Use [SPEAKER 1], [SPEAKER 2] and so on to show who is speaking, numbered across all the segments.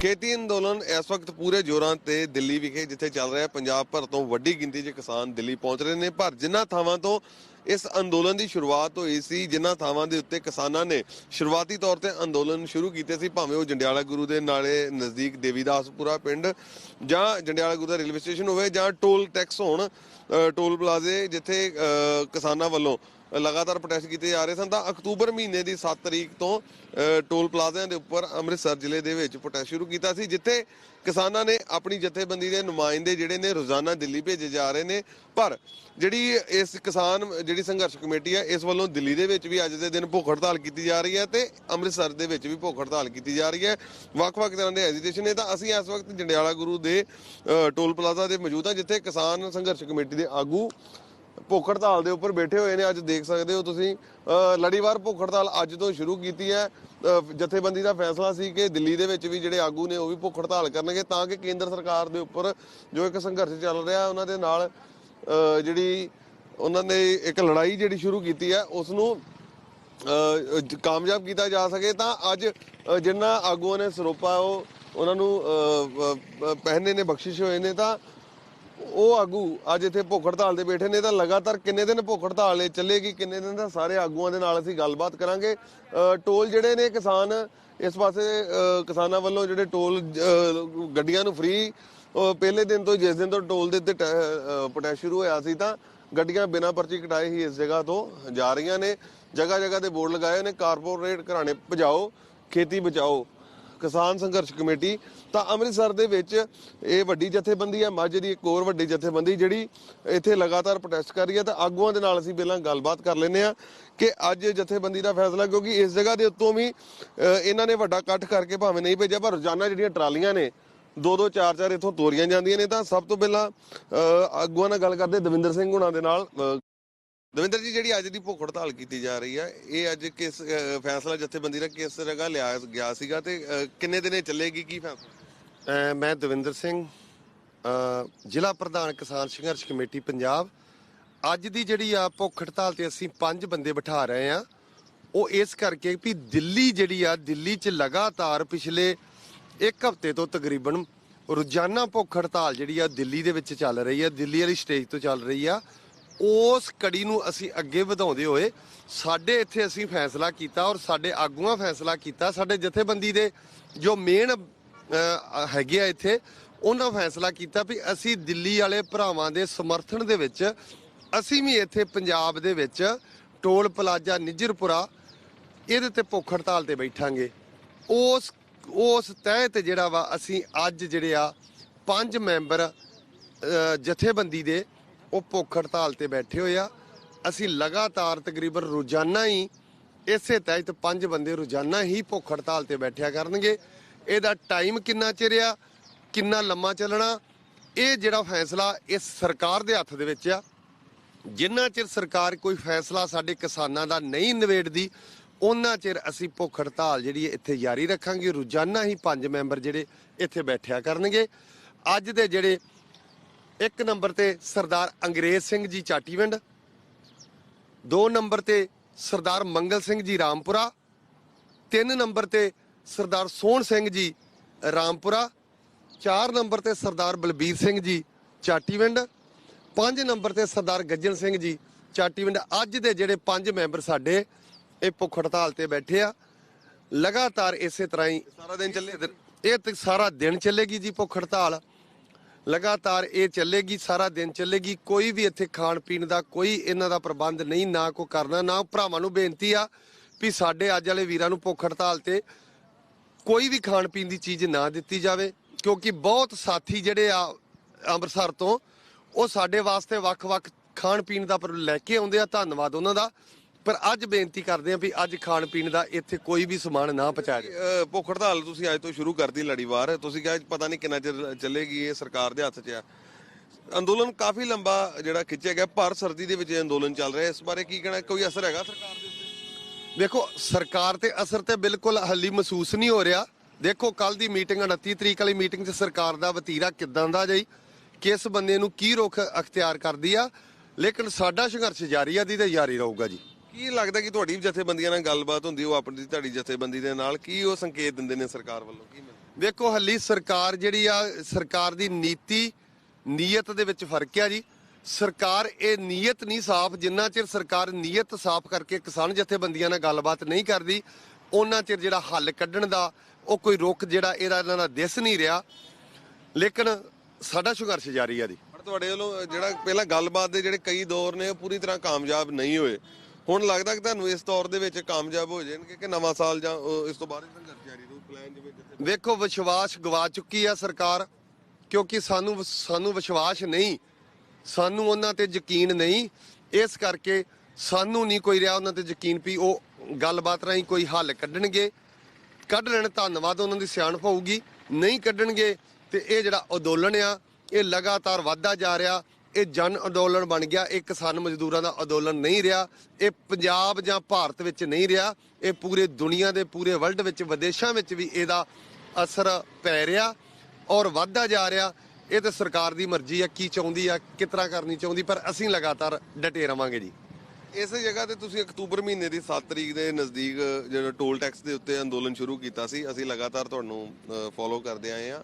[SPEAKER 1] ਖੇਤੀ ਅੰਦੋਲਨ ਇਸ ਵਕਤ ਪੂਰੇ ਜ਼ੋਰਾਂ ਤੇ ਦਿੱਲੀ ਵਿਖੇ, ਜਿੱਥੇ ਚੱਲ ਰਿਹਾ ਹੈ। ਪੰਜਾਬ ਭਰ ਤੋਂ ਵੱਡੀ ਗਿਣਤੀ 'ਚ ਕਿਸਾਨ ਦਿੱਲੀ ਪਹੁੰਚ ਰਹੇ ਨੇ। ਪਰ ਜਿਨ੍ਹਾਂ ਥਾਵਾਂ ਤੋਂ ਇਸ ਅੰਦੋਲਨ ਦੀ ਸ਼ੁਰੂਆਤ ਹੋਈ ਸੀ, ਜਿਨ੍ਹਾਂ ਥਾਵਾਂ ਦੇ ਉੱਤੇ ਕਿਸਾਨਾਂ ਨੇ ਸ਼ੁਰੂਆਤੀ ਤੌਰ ਤੇ ਅੰਦੋਲਨ ਸ਼ੁਰੂ ਕੀਤੇ ਸੀ, ਭਾਵੇਂ ਉਹ ਜੰਡਿਆਲਾ ਗੁਰੂ ਦੇ ਨਾਲੇ ਨਜ਼ਦੀਕ ਦੇਵੀਦਾਸਪੁਰਾ ਪਿੰਡ ਜਾਂ ਜੰਡਿਆਲਾ ਗੁਰੂ ਦਾ ਰੇਲਵੇ ਸਟੇਸ਼ਨ ਹੋਵੇ ਜਾਂ ਟੋਲ ਟੈਕਸ ਹੋਣ ਟੋਲ ਪਲਾਜ਼ੇ ਜਿੱਥੇ ਕਿਸਾਨਾਂ ਵੱਲੋਂ ਲਗਾਤਾਰ ਪ੍ਰੋਟੈਸਟ ਕੀਤੇ ਜਾ ਰਹੇ ਸਨ। ਤਾਂ ਅਕਤੂਬਰ ਮਹੀਨੇ ਦੀ 7 ਤਰੀਕ ਤੋਂ ਟੋਲ ਪਲਾਜ਼ਿਆਂ ਦੇ ਉੱਪਰ ਅੰਮ੍ਰਿਤਸਰ ਜ਼ਿਲ੍ਹੇ ਦੇ ਵਿੱਚ ਪ੍ਰੋਟੈਸਟ ਸ਼ੁਰੂ ਕੀਤਾ ਸੀ, ਜਿੱਥੇ ਕਿਸਾਨਾਂ ਨੇ ਆਪਣੀ ਜਥੇਬੰਦੀ ਦੇ ਨੁਮਾਇੰਦੇ ਜਿਹੜੇ ਨੇ ਰੋਜ਼ਾਨਾ ਦਿੱਲੀ ਭੇਜੇ ਜਾ ਰਹੇ ਨੇ। ਪਰ ਜਿਹੜੀ ਇਸ ਕਿਸਾਨ, ਜਿਹੜੀ ਸੰਘਰਸ਼ ਕਮੇਟੀ ਹੈ, ਇਸ ਵੱਲੋਂ ਦਿੱਲੀ ਦੇ ਵਿੱਚ ਵੀ ਅੱਜ ਦੇ ਦਿਨ ਭੁੱਖ ਹੜਤਾਲ ਕੀਤੀ ਜਾ ਰਹੀ ਹੈ ਤੇ ਅੰਮ੍ਰਿਤਸਰ ਦੇ ਵਿੱਚ ਵੀ ਭੁੱਖ ਹੜਤਾਲ ਕੀਤੀ ਜਾ ਰਹੀ ਹੈ। ਵੱਖ-ਵੱਖ ਤਰ੍ਹਾਂ ਦੇ ਐਜੀਟੇਸ਼ਨ ਨੇ ਤਾਂ ਅਸੀਂ ਇਸ ਵਕਤ ਜੰਡਿਆਲਾ ਗੁਰੂ ਦੇ ਟੋਲ ਪਲਾਜ਼ਾ ਦੇ ਮੌਜੂਦ ਹਾਂ, ਜਿੱਥੇ ਕਿਸਾਨ ਸੰਘਰਸ਼ ਕਮੇਟੀ ਦੇ ਆਗੂ ਭੁੱਖ ਹੜਤਾਲ ਦੇ ਉੱਪਰ ਬੈਠੇ ਹੋਏ ਨੇ ਅੱਜ ਦੇਖ ਸਕਦੇ ਹੋ ਤੁਸੀਂ ਲੜੀਵਾਰ ਭੁੱਖ ਹੜਤਾਲ ਅੱਜ ਤੋਂ ਸ਼ੁਰੂ ਕੀਤੀ ਹੈ। ਜਥੇਬੰਦੀ ਦਾ ਫੈਸਲਾ ਸੀ ਕਿ ਦਿੱਲੀ ਦੇ ਵਿੱਚ ਵੀ ਜਿਹੜੇ ਆਗੂ ਨੇ ਉਹ ਵੀ ਭੁੱਖ ਹੜਤਾਲ ਕਰਨਗੇ ਤਾਂ ਕਿ ਕੇਂਦਰ ਸਰਕਾਰ ਦੇ ਉੱਪਰ ਜੋ ਇੱਕ ਸੰਘਰਸ਼ ਚੱਲ ਰਿਹਾ ਉਹਨਾਂ ਦੇ ਨਾਲ ਜਿਹੜੀ ਉਹਨਾਂ ਨੇ ਇੱਕ ਲੜਾਈ ਜਿਹੜੀ ਸ਼ੁਰੂ ਕੀਤੀ ਹੈ ਉਸ ਨੂੰ ਕਾਮਯਾਬ ਕੀਤਾ ਜਾ ਸਕੇ ਤਾਂ ਅੱਜ ਅ, ਆਗੂਆਂ ਨੇ ਸਰੋਪਾ ਉਹ ਉਹਨਾਂ ਨੂੰ ਪਹਿਨੇ ਨੇ ਬਖਸ਼ਿਸ਼ ਹੋਏ ਨੇ ਤਾਂ ਉਹ ਆਗੂ ਅੱਜ ਇੱਥੇ ਭੁੱਖ ਹੜਤਾਲ ਤੇ ਬੈਠੇ ਨੇ, ਤਾਂ ਲਗਾਤਾਰ ਕਿੰਨੇ ਦਿਨ ਭੁੱਖ ਹੜਤਾਲ ਇਹ ਚੱਲੇਗੀ, ਕਿੰਨੇ ਦਿਨ ਦਾ ਸਾਰੇ ਆਗੂਆਂ ਦੇ ਨਾਲ ਅਸੀਂ ਗੱਲਬਾਤ ਕਰਾਂਗੇ। ਟੋਲ ਜਿਹੜੇ ਨੇ ਕਿਸਾਨ, ਇਸ ਪਾਸੇ ਕਿਸਾਨਾਂ ਵੱਲੋਂ ਜਿਹੜੇ ਟੋਲ ਗੱਡੀਆਂ ਨੂੰ ਫ੍ਰੀ ਪਹਿਲੇ ਦਿਨ ਤੋਂ ਜਿਸ ਦਿਨ ਤੋਂ ਟੋਲ ਦੇ ਉੱਤੇ ਪਟੈ ਸ਼ੁਰੂ ਹੋਇਆ ਸੀ, ਤਾਂ ਗੱਡੀਆਂ ਬਿਨਾਂ ਪਰਚੀ ਕਟਾਏ ਹੀ ਇਸ ਜਗ੍ਹਾ ਤੋਂ ਜਾ ਰਹੀਆਂ ਨੇ। ਜਗ੍ਹਾ ਜਗ੍ਹਾ ਤੇ ਬੋਰਡ ਲਗਾਏ ਹੋਏ ਨੇ, ਕਾਰਪੋਰੇਟ ਘਰਾਣੇ ਭਜਾਓ, ਖੇਤੀ ਬਚਾਓ। ਕਿਸਾਨ ਸੰਘਰਸ਼ ਕਮੇਟੀ ਤਾਂ ਅੰਮ੍ਰਿਤਸਰ ਦੇ ਵਿੱਚ ਇਹ ਵੱਡੀ ਜਥੇਬੰਦੀ ਹੈ, ਮੱਝ ਦੀ ਇੱਕ ਹੋਰ ਵੱਡੀ ਜਥੇਬੰਦੀ ਜਿਹੜੀ ਇੱਥੇ ਲਗਾਤਾਰ ਪ੍ਰੋਟੈਸਟ ਕਰ ਰਹੀ ਹੈ। ਤਾਂ ਆਗੂਆਂ ਦੇ ਨਾਲ ਅਸੀਂ ਪਹਿਲਾਂ ਗੱਲਬਾਤ ਕਰ ਲੈਂਦੇ ਆ ਕਿ ਅੱਜ ਜਥੇਬੰਦੀ ਦਾ ਫੈਸਲਾ, ਕਿਉਂਕਿ ਇਸ ਜਗ੍ਹਾ ਦੇ ਉੱਤੋਂ ਵੀ ਇਹਨਾਂ ਨੇ ਵੱਡਾ ਇਕੱਠ ਕਰਕੇ ਭਾਵੇਂ ਨਹੀਂ ਭੇਜਿਆ, ਪਰ ਰੋਜ਼ਾਨਾ ਜਿਹੜੀਆਂ ਟਰਾਲੀਆਂ ਨੇ, ਦੋ ਦੋ, ਚਾਰ ਚਾਰ ਇੱਥੋਂ ਤੋਰੀਆਂ ਜਾਂਦੀਆਂ ਨੇ। ਤਾਂ ਸਭ ਤੋਂ ਪਹਿਲਾਂ ਆਗੂਆਂ ਨਾਲ ਗੱਲ ਕਰਦੇ ਦਵਿੰਦਰ ਸਿੰਘ ਹੁਣਾਂ ਦੇ ਨਾਲ ਦਵਿੰਦਰ ਜੀ, ਜਿਹੜੀ ਅੱਜ ਦੀ ਭੁੱਖ ਹੜਤਾਲ ਕੀਤੀ ਜਾ ਰਹੀ ਆ, ਇਹ ਅੱਜ ਕਿਸ ਫੈਸਲਾ ਜਥੇਬੰਦੀ ਦਾ ਕਿਸ ਜਗ੍ਹਾ ਲਿਆ ਗਿਆ ਸੀਗਾ ਤੇ ਕਿੰਨੇ ਦਿਨੇ ਚੱਲੇਗੀ, ਕੀ ਫੈਸਲਾ?
[SPEAKER 2] ਮੈਂ ਦਵਿੰਦਰ ਸਿੰਘ ਜ਼ਿਲ੍ਹਾ ਪ੍ਰਧਾਨ ਕਿਸਾਨ ਸੰਘਰਸ਼ ਕਮੇਟੀ, ਪੰਜਾਬ। ਅੱਜ ਦੀ ਜਿਹੜੀ ਆ ਭੁੱਖ ਹੜਤਾਲ ਤੇ ਅਸੀਂ ਪੰਜ ਬੰਦੇ ਬਿਠਾ ਰਹੇ ਆ। ਉਹ ਇਸ ਕਰਕੇ ਵੀ ਦਿੱਲੀ ਜਿਹੜੀ ਆ, ਦਿੱਲੀ 'ਚ ਲਗਾਤਾਰ ਪਿਛਲੇ ਇੱਕ ਹਫ਼ਤੇ ਤੋਂ ਤਕਰੀਬਨ ਰੋਜ਼ਾਨਾ ਭੁੱਖ ਹੜਤਾਲ ਜਿਹੜੀ ਆ ਦਿੱਲੀ ਦੇ ਵਿੱਚ ਚੱਲ ਰਹੀ ਆ, ਦਿੱਲੀ ਵਾਲੀ ਸਟੇਜ ਤੋਂ ਚੱਲ ਰਹੀ ਆ। ਉਸ ਕੜੀ ਨੂੰ ਅਸੀਂ ਅੱਗੇ ਵਧਾਉਂਦੇ ਹੋਏ ਸਾਡੇ ਇੱਥੇ ਅਸੀਂ ਫੈਸਲਾ ਕੀਤਾ ਔਰ ਸਾਡੇ ਆਗੂਆਂ ਫੈਸਲਾ ਕੀਤਾ, ਸਾਡੇ ਜਥੇਬੰਦੀ ਦੇ ਜੋ ਮੇਨ ਹੈਗੇ ਆ ਇੱਥੇ, ਉਹਨਾਂ ਫੈਸਲਾ ਕੀਤਾ ਵੀ ਅਸੀਂ ਦਿੱਲੀ ਵਾਲੇ ਭਰਾਵਾਂ ਦੇ ਸਮਰਥਨ ਦੇ ਵਿੱਚ ਅਸੀਂ ਵੀ ਇੱਥੇ ਪੰਜਾਬ ਦੇ ਵਿੱਚ ਟੋਲ ਪਲਾਜ਼ਾ ਨਿੱਜਰਪੁਰਾ ਇਹਦੇ ਤੇ ਭੁੱਖ ਹੜਤਾਲ ਤੇ ਬੈਠਾਂਗੇ। ਉਸ ਉਸ ਤਹਿ 'ਤੇ ਜਿਹੜਾ ਵਾ ਅਸੀਂ ਅੱਜ ਜਿਹੜੇ ਆ ਪੰਜ ਮੈਂਬਰ ਜਥੇਬੰਦੀ ਦੇ ਉਹ ਭੁੱਖ ਹੜਤਾਲ ਤੇ ਬੈਠੇ ਹੋਏ ਆ। ਅਸੀਂ ਲਗਾਤਾਰ ਤਕਰੀਬਨ ਰੋਜ਼ਾਨਾ ਹੀ ਇਸੇ ਤਹਿਤ ਪੰਜ ਬੰਦੇ ਰੋਜ਼ਾਨਾ ਹੀ ਭੁੱਖ ਹੜਤਾਲ ਤੇ ਬੈਠਿਆ ਕਰਨਗੇ। ਇਹਦਾ ਟਾਈਮ ਕਿੰਨਾ ਚਿਰ ਆ, ਕਿੰਨਾ ਲੰਮਾ ਚੱਲਣਾ, ਇਹ ਜਿਹੜਾ ਫੈਸਲਾ ਇਸ ਸਰਕਾਰ ਦੇ ਹੱਥ ਦੇ ਵਿੱਚ ਆ। ਜਿੰਨਾ ਚਿਰ ਸਰਕਾਰ ਕੋਈ ਫੈਸਲਾ ਸਾਡੇ ਕਿਸਾਨਾਂ ਦਾ ਨਹੀਂ ਨਿਬੇੜਦੀ ਉਹਨਾਂ ਚਿਰ ਅਸੀਂ ਭੁੱਖ ਹੜਤਾਲ ਜਿਹੜੀ ਇੱਥੇ ਜਾਰੀ ਰੱਖਾਂਗੇ। ਰੋਜ਼ਾਨਾ ਹੀ ਪੰਜ ਮੈਂਬਰ ਜਿਹੜੇ ਇੱਥੇ ਬੈਠਿਆ ਕਰਨਗੇ। ਅੱਜ ਦੇ ਜਿਹੜੇ ਇੱਕ ਨੰਬਰ ਤੇ ਸਰਦਾਰ ਅੰਗਰੇਜ਼ ਸਿੰਘ ਜੀ ਚਾਟੀਵਿੰਡ, ਦੋ ਨੰਬਰ ਤੇ ਸਰਦਾਰ ਮੰਗਲ ਸਿੰਘ ਜੀ ਰਾਮਪੁਰਾ, ਤਿੰਨ ਨੰਬਰ ਤੇ ਸਰਦਾਰ ਸੋਹਣ ਸਿੰਘ ਜੀ ਰਾਮਪੁਰਾ, ਚਾਰ ਨੰਬਰ ਤੇ ਸਰਦਾਰ ਬਲਬੀਰ ਸਿੰਘ ਜੀ ਚਾਟੀਵਿੰਡ, ਪੰਜ ਨੰਬਰ ਤੇ ਸਰਦਾਰ ਗੱਜਣ ਸਿੰਘ ਜੀ ਚਾਟੀਵਿੰਡ। ਅੱਜ ਦੇ ਜਿਹੜੇ ਪੰਜ ਮੈਂਬਰ ਸਾਡੇ ਇਹ ਭੁੱਖ ਹੜਤਾਲ ਤੇ ਬੈਠੇ ਆ, ਲਗਾਤਾਰ ਇਸੇ ਤਰ੍ਹਾਂ ਹੀ
[SPEAKER 1] ਸਾਰਾ ਦਿਨ ਚੱਲੇ,
[SPEAKER 2] ਇਹ ਤੇ ਸਾਰਾ ਦਿਨ ਚੱਲੇਗੀ ਜੀ ਭੁੱਖ ਹੜਤਾਲ। ਲਗਾਤਾਰ ਇਹ ਚੱਲੇਗੀ, ਸਾਰਾ ਦਿਨ ਚੱਲੇਗੀ, ਕੋਈ ਵੀ ਇੱਥੇ ਖਾਣ ਪੀਣ ਦਾ ਕੋਈ ਇਹਨਾਂ ਦਾ ਪ੍ਰਬੰਧ ਨਹੀਂ, ਨਾ ਕੋ ਕਰਨਾ, ਨਾ ਭਰਾਵਾਂ ਨੂੰ ਬੇਨਤੀ ਆ ਵੀ ਸਾਡੇ ਅੱਜ ਵਾਲੇ ਵੀਰਾਂ ਨੂੰ ਭੁੱਖ ਹੜਤਾਲ ਤੇ ਕੋਈ ਵੀ ਖਾਣ ਪੀਣ ਦੀ ਚੀਜ਼ ਨਾ ਦਿੱਤੀ ਜਾਵੇ, ਕਿਉਂਕਿ ਬਹੁਤ ਸਾਥੀ ਜਿਹੜੇ ਆ ਅੰਮ੍ਰਿਤਸਰ ਤੋਂ, ਉਹ ਸਾਡੇ ਵਾਸਤੇ ਵੱਖ-ਵੱਖ ਖਾਣ ਪੀਣ ਦਾ ਪਰ ਲੈ ਕੇ ਆਉਂਦੇ ਆ, ਧੰਨਵਾਦ ਉਹਨਾਂ ਦਾ। ਪਰ ਅੱਜ ਬੇਨਤੀ ਕਰਦੇ ਆ ਵੀ ਅੱਜ ਖਾਣ ਪੀਣ ਦਾ ਇੱਥੇ ਕੋਈ ਵੀ ਸਮਾਨ ਨਾ ਪਹੁੰਚਾਇਆ ਜਾਵੇ।
[SPEAKER 1] ਭੁੱਖ ਹੜਤਾਲ ਤੁਸੀਂ ਅੱਜ ਤੋਂ ਸ਼ੁਰੂ ਕਰਤੀ ਲੜੀਵਾਰ ਤੁਸੀਂ ਕਿਹਾ ਪਤਾ ਨਹੀਂ ਕਿੰਨਾ ਚਿਰ ਚੱਲੇਗੀ ਇਹ ਸਰਕਾਰ ਦੇ ਹੱਥ 'ਚ ਆ। ਅੰਦੋਲਨ ਕਾਫੀ ਲੰਬਾ ਜਿਹੜਾ ਖਿੱਚਿਆ ਗਿਆ ਪਰ ਸਰਦੀ ਦੇ ਵਿੱਚ ਇਹ ਅੰਦੋਲਨ ਚੱਲ ਰਿਹਾ। ਇਸ ਬਾਰੇ ਕੀ ਕਹਿਣਾ ਕੋਈ ਅਸਰ ਹੈਗਾ ਸਰਕਾਰ ਦੇ ਉੱਤੇ?
[SPEAKER 2] ਦੇਖੋ ਸਰਕਾਰ ਤੇ ਅਸਰ ਤੇ ਬਿਲਕੁਲ ਹੱਲੀ ਮਹਿਸੂਸ ਨਹੀਂ ਹੋ ਰਿਹਾ। ਦੇਖੋ ਕੱਲ ਦੀ ਮੀਟਿੰਗ 29 ਤਰੀਕ ਵਾਲੀ ਮੀਟਿੰਗ 'ਚ ਸਰਕਾਰ ਦਾ ਵਤੀਰਾ ਕਿਦਾਂ ਦਾ ਜਾਈ? ਕਿਸ ਬੰਦੇ ਨੂੰ ਕੀ ਰੁਖ ਅਖਤਿਆਰ ਕਰਦੀ ਆ? ਲੇਕਿਨ ਸਾਡਾ ਸੰਘਰਸ਼ ਜਾਰੀ ਆ ਦੀ ਤੇ ਜਾਰੀ ਰਹੂਗਾ ਜੀ।
[SPEAKER 1] ਕੀ ਲੱਗਦਾ ਕਿ ਤੁਹਾਡੀ ਜਥੇਬੰਦੀਆਂ ਨਾਲ ਗੱਲਬਾਤ ਹੁੰਦੀ ਉਹ ਆਪਣੀ ਤੁਹਾਡੀ ਜਥੇਬੰਦੀ ਦੇ ਨਾਲ ਕੀ ਉਹ ਸੰਕੇਤ ਦਿੰਦੇ ਨੇ ਸਰਕਾਰ ਵੱਲੋਂ? ਕੀ ਮਿਲਦਾ?
[SPEAKER 2] ਵੇਖੋ ਹੱਲੀ ਸਰਕਾਰ ਜਿਹੜੀ ਆ ਸਰਕਾਰ ਦੀ ਨੀਤੀ ਨੀਅਤ ਦੇ ਵਿੱਚ ਫ਼ਰਕ ਆ ਜੀ। ਸਰਕਾਰ ਇਹ ਨੀਅਤ ਨਹੀਂ ਸਾਫ਼ ਜਿੰਨਾ ਚਿਰ ਸਰਕਾਰ ਨੀਅਤ ਸਾਫ਼ ਕਰਕੇ ਕਿਸਾਨ ਜਥੇਬੰਦੀਆਂ ਨਾਲ ਗੱਲਬਾਤ ਨਹੀਂ ਕਰਦੀ ਉਹਨਾਂ ਚਿਰ ਜਿਹੜਾ ਹੱਲ ਕੱਢਣ ਦਾ ਉਹ ਕੋਈ ਰੁਖ ਜਿਹੜਾ ਇਹਦਾ ਇਹਨਾਂ ਦਾ ਦਿਸ ਨਹੀਂ ਰਿਹਾ। ਲੇਕਿਨ ਸਾਡਾ ਸੰਘਰਸ਼ ਜਾਰੀ ਆ ਜੀ।
[SPEAKER 1] ਪਰ ਤੁਹਾਡੇ ਵੱਲੋਂ ਜਿਹੜਾ ਪਹਿਲਾਂ ਗੱਲਬਾਤ ਦੇ ਜਿਹੜੇ ਕਈ ਦੌਰ ਨੇ ਉਹ ਪੂਰੀ ਤਰ੍ਹਾਂ ਕਾਮਯਾਬ ਨਹੀਂ ਹੋਏ। ਹੁਣ ਲੱਗਦਾ ਕਿ ਤੁਹਾਨੂੰ ਇਸ ਦੌਰ ਦੇ ਵਿੱਚ ਕਾਮਯਾਬ ਹੋ ਜਾਣਗੇ ਕਿ ਨਵਾਂ ਸਾਲ ਜਾਂ ਉਹ ਇਸ ਤੋਂ ਬਾਅਦ ਹੀ ਸੰਘਰਸ਼ ਜਾਰੀ ਰਹੂ ਪਲਾਨ ਜਿਵੇਂ ਜਿੱਥੇ
[SPEAKER 2] ਵੇਖੋ, ਵਿਸ਼ਵਾਸ ਗਵਾ ਚੁੱਕੀ ਆ ਸਰਕਾਰ, ਕਿਉਂਕਿ ਸਾਨੂੰ ਸਾਨੂੰ ਵਿਸ਼ਵਾਸ ਨਹੀਂ, ਸਾਨੂੰ ਉਹਨਾਂ ਤੇ ਯਕੀਨ ਨਹੀਂ, ਇਸ ਕਰਕੇ ਸਾਨੂੰ ਨਹੀਂ ਕੋਈ ਰਿਹਾ ਉਹਨਾਂ ਤੇ ਯਕੀਨ ਵੀ ਉਹ ਗੱਲਬਾਤ ਰਾਹੀਂ ਕੋਈ ਹੱਲ ਕੱਢਣਗੇ। ਕੱਢ ਲੈਣ, ਧੰਨਵਾਦ ਉਹਨਾਂ ਦੀ ਸਿਆਣਪ ਹੋਊਗੀ, ਨਹੀਂ ਕੱਢਣਗੇ ਤੇ ਇਹ ਜਿਹੜਾ ਅੰਦੋਲਨ ਆ, ਇਹ ਲਗਾਤਾਰ ਵਧਦਾ ਜਾ ਰਿਹਾ। ਇਹ ਜਨ ਅੰਦੋਲਨ ਬਣ ਗਿਆ। ਇਹ ਕਿਸਾਨ ਮਜ਼ਦੂਰਾਂ ਦਾ ਅੰਦੋਲਨ ਨਹੀਂ ਰਿਹਾ। ਇਹ ਪੰਜਾਬ ਜਾਂ ਭਾਰਤ ਵਿੱਚ ਨਹੀਂ ਰਿਹਾ। ਇਹ ਪੂਰੇ ਦੁਨੀਆ ਦੇ ਪੂਰੇ ਵਰਲਡ ਵਿੱਚ, ਵਿਦੇਸ਼ਾਂ ਵਿੱਚ ਵੀ ਇਹਦਾ ਅਸਰ ਪੈ ਰਿਹਾ ਔਰ ਵਧਦਾ ਜਾ ਰਿਹਾ। ਇਹ ਤੇ ਸਰਕਾਰ ਦੀ ਮਰਜ਼ੀ ਆ, ਕੀ ਚਾਹੁੰਦੀ ਆ, ਕਿਸ ਤਰ੍ਹਾਂ ਕਰਨੀ ਚਾਹੁੰਦੀ, ਪਰ ਅਸੀਂ ਲਗਾਤਾਰ ਡਟੇ ਰਵਾਂਗੇ ਜੀ।
[SPEAKER 1] ਇਸ ਜਗ੍ਹਾ ਤੇ ਤੁਸੀਂ ਅਕਤੂਬਰ ਮਹੀਨੇ ਦੀ 7 ਤਰੀਕ ਦੇ ਨਜ਼ਦੀਕ ਜਿਹੜਾ ਟੋਲ ਟੈਕਸ ਦੇ ਉੱਤੇ ਅੰਦੋਲਨ ਸ਼ੁਰੂ ਕੀਤਾ ਸੀ, ਅਸੀਂ ਲਗਾਤਾਰ ਤੁਹਾਨੂੰ ਫੋਲੋ ਕਰਦੇ ਆਏ ਆ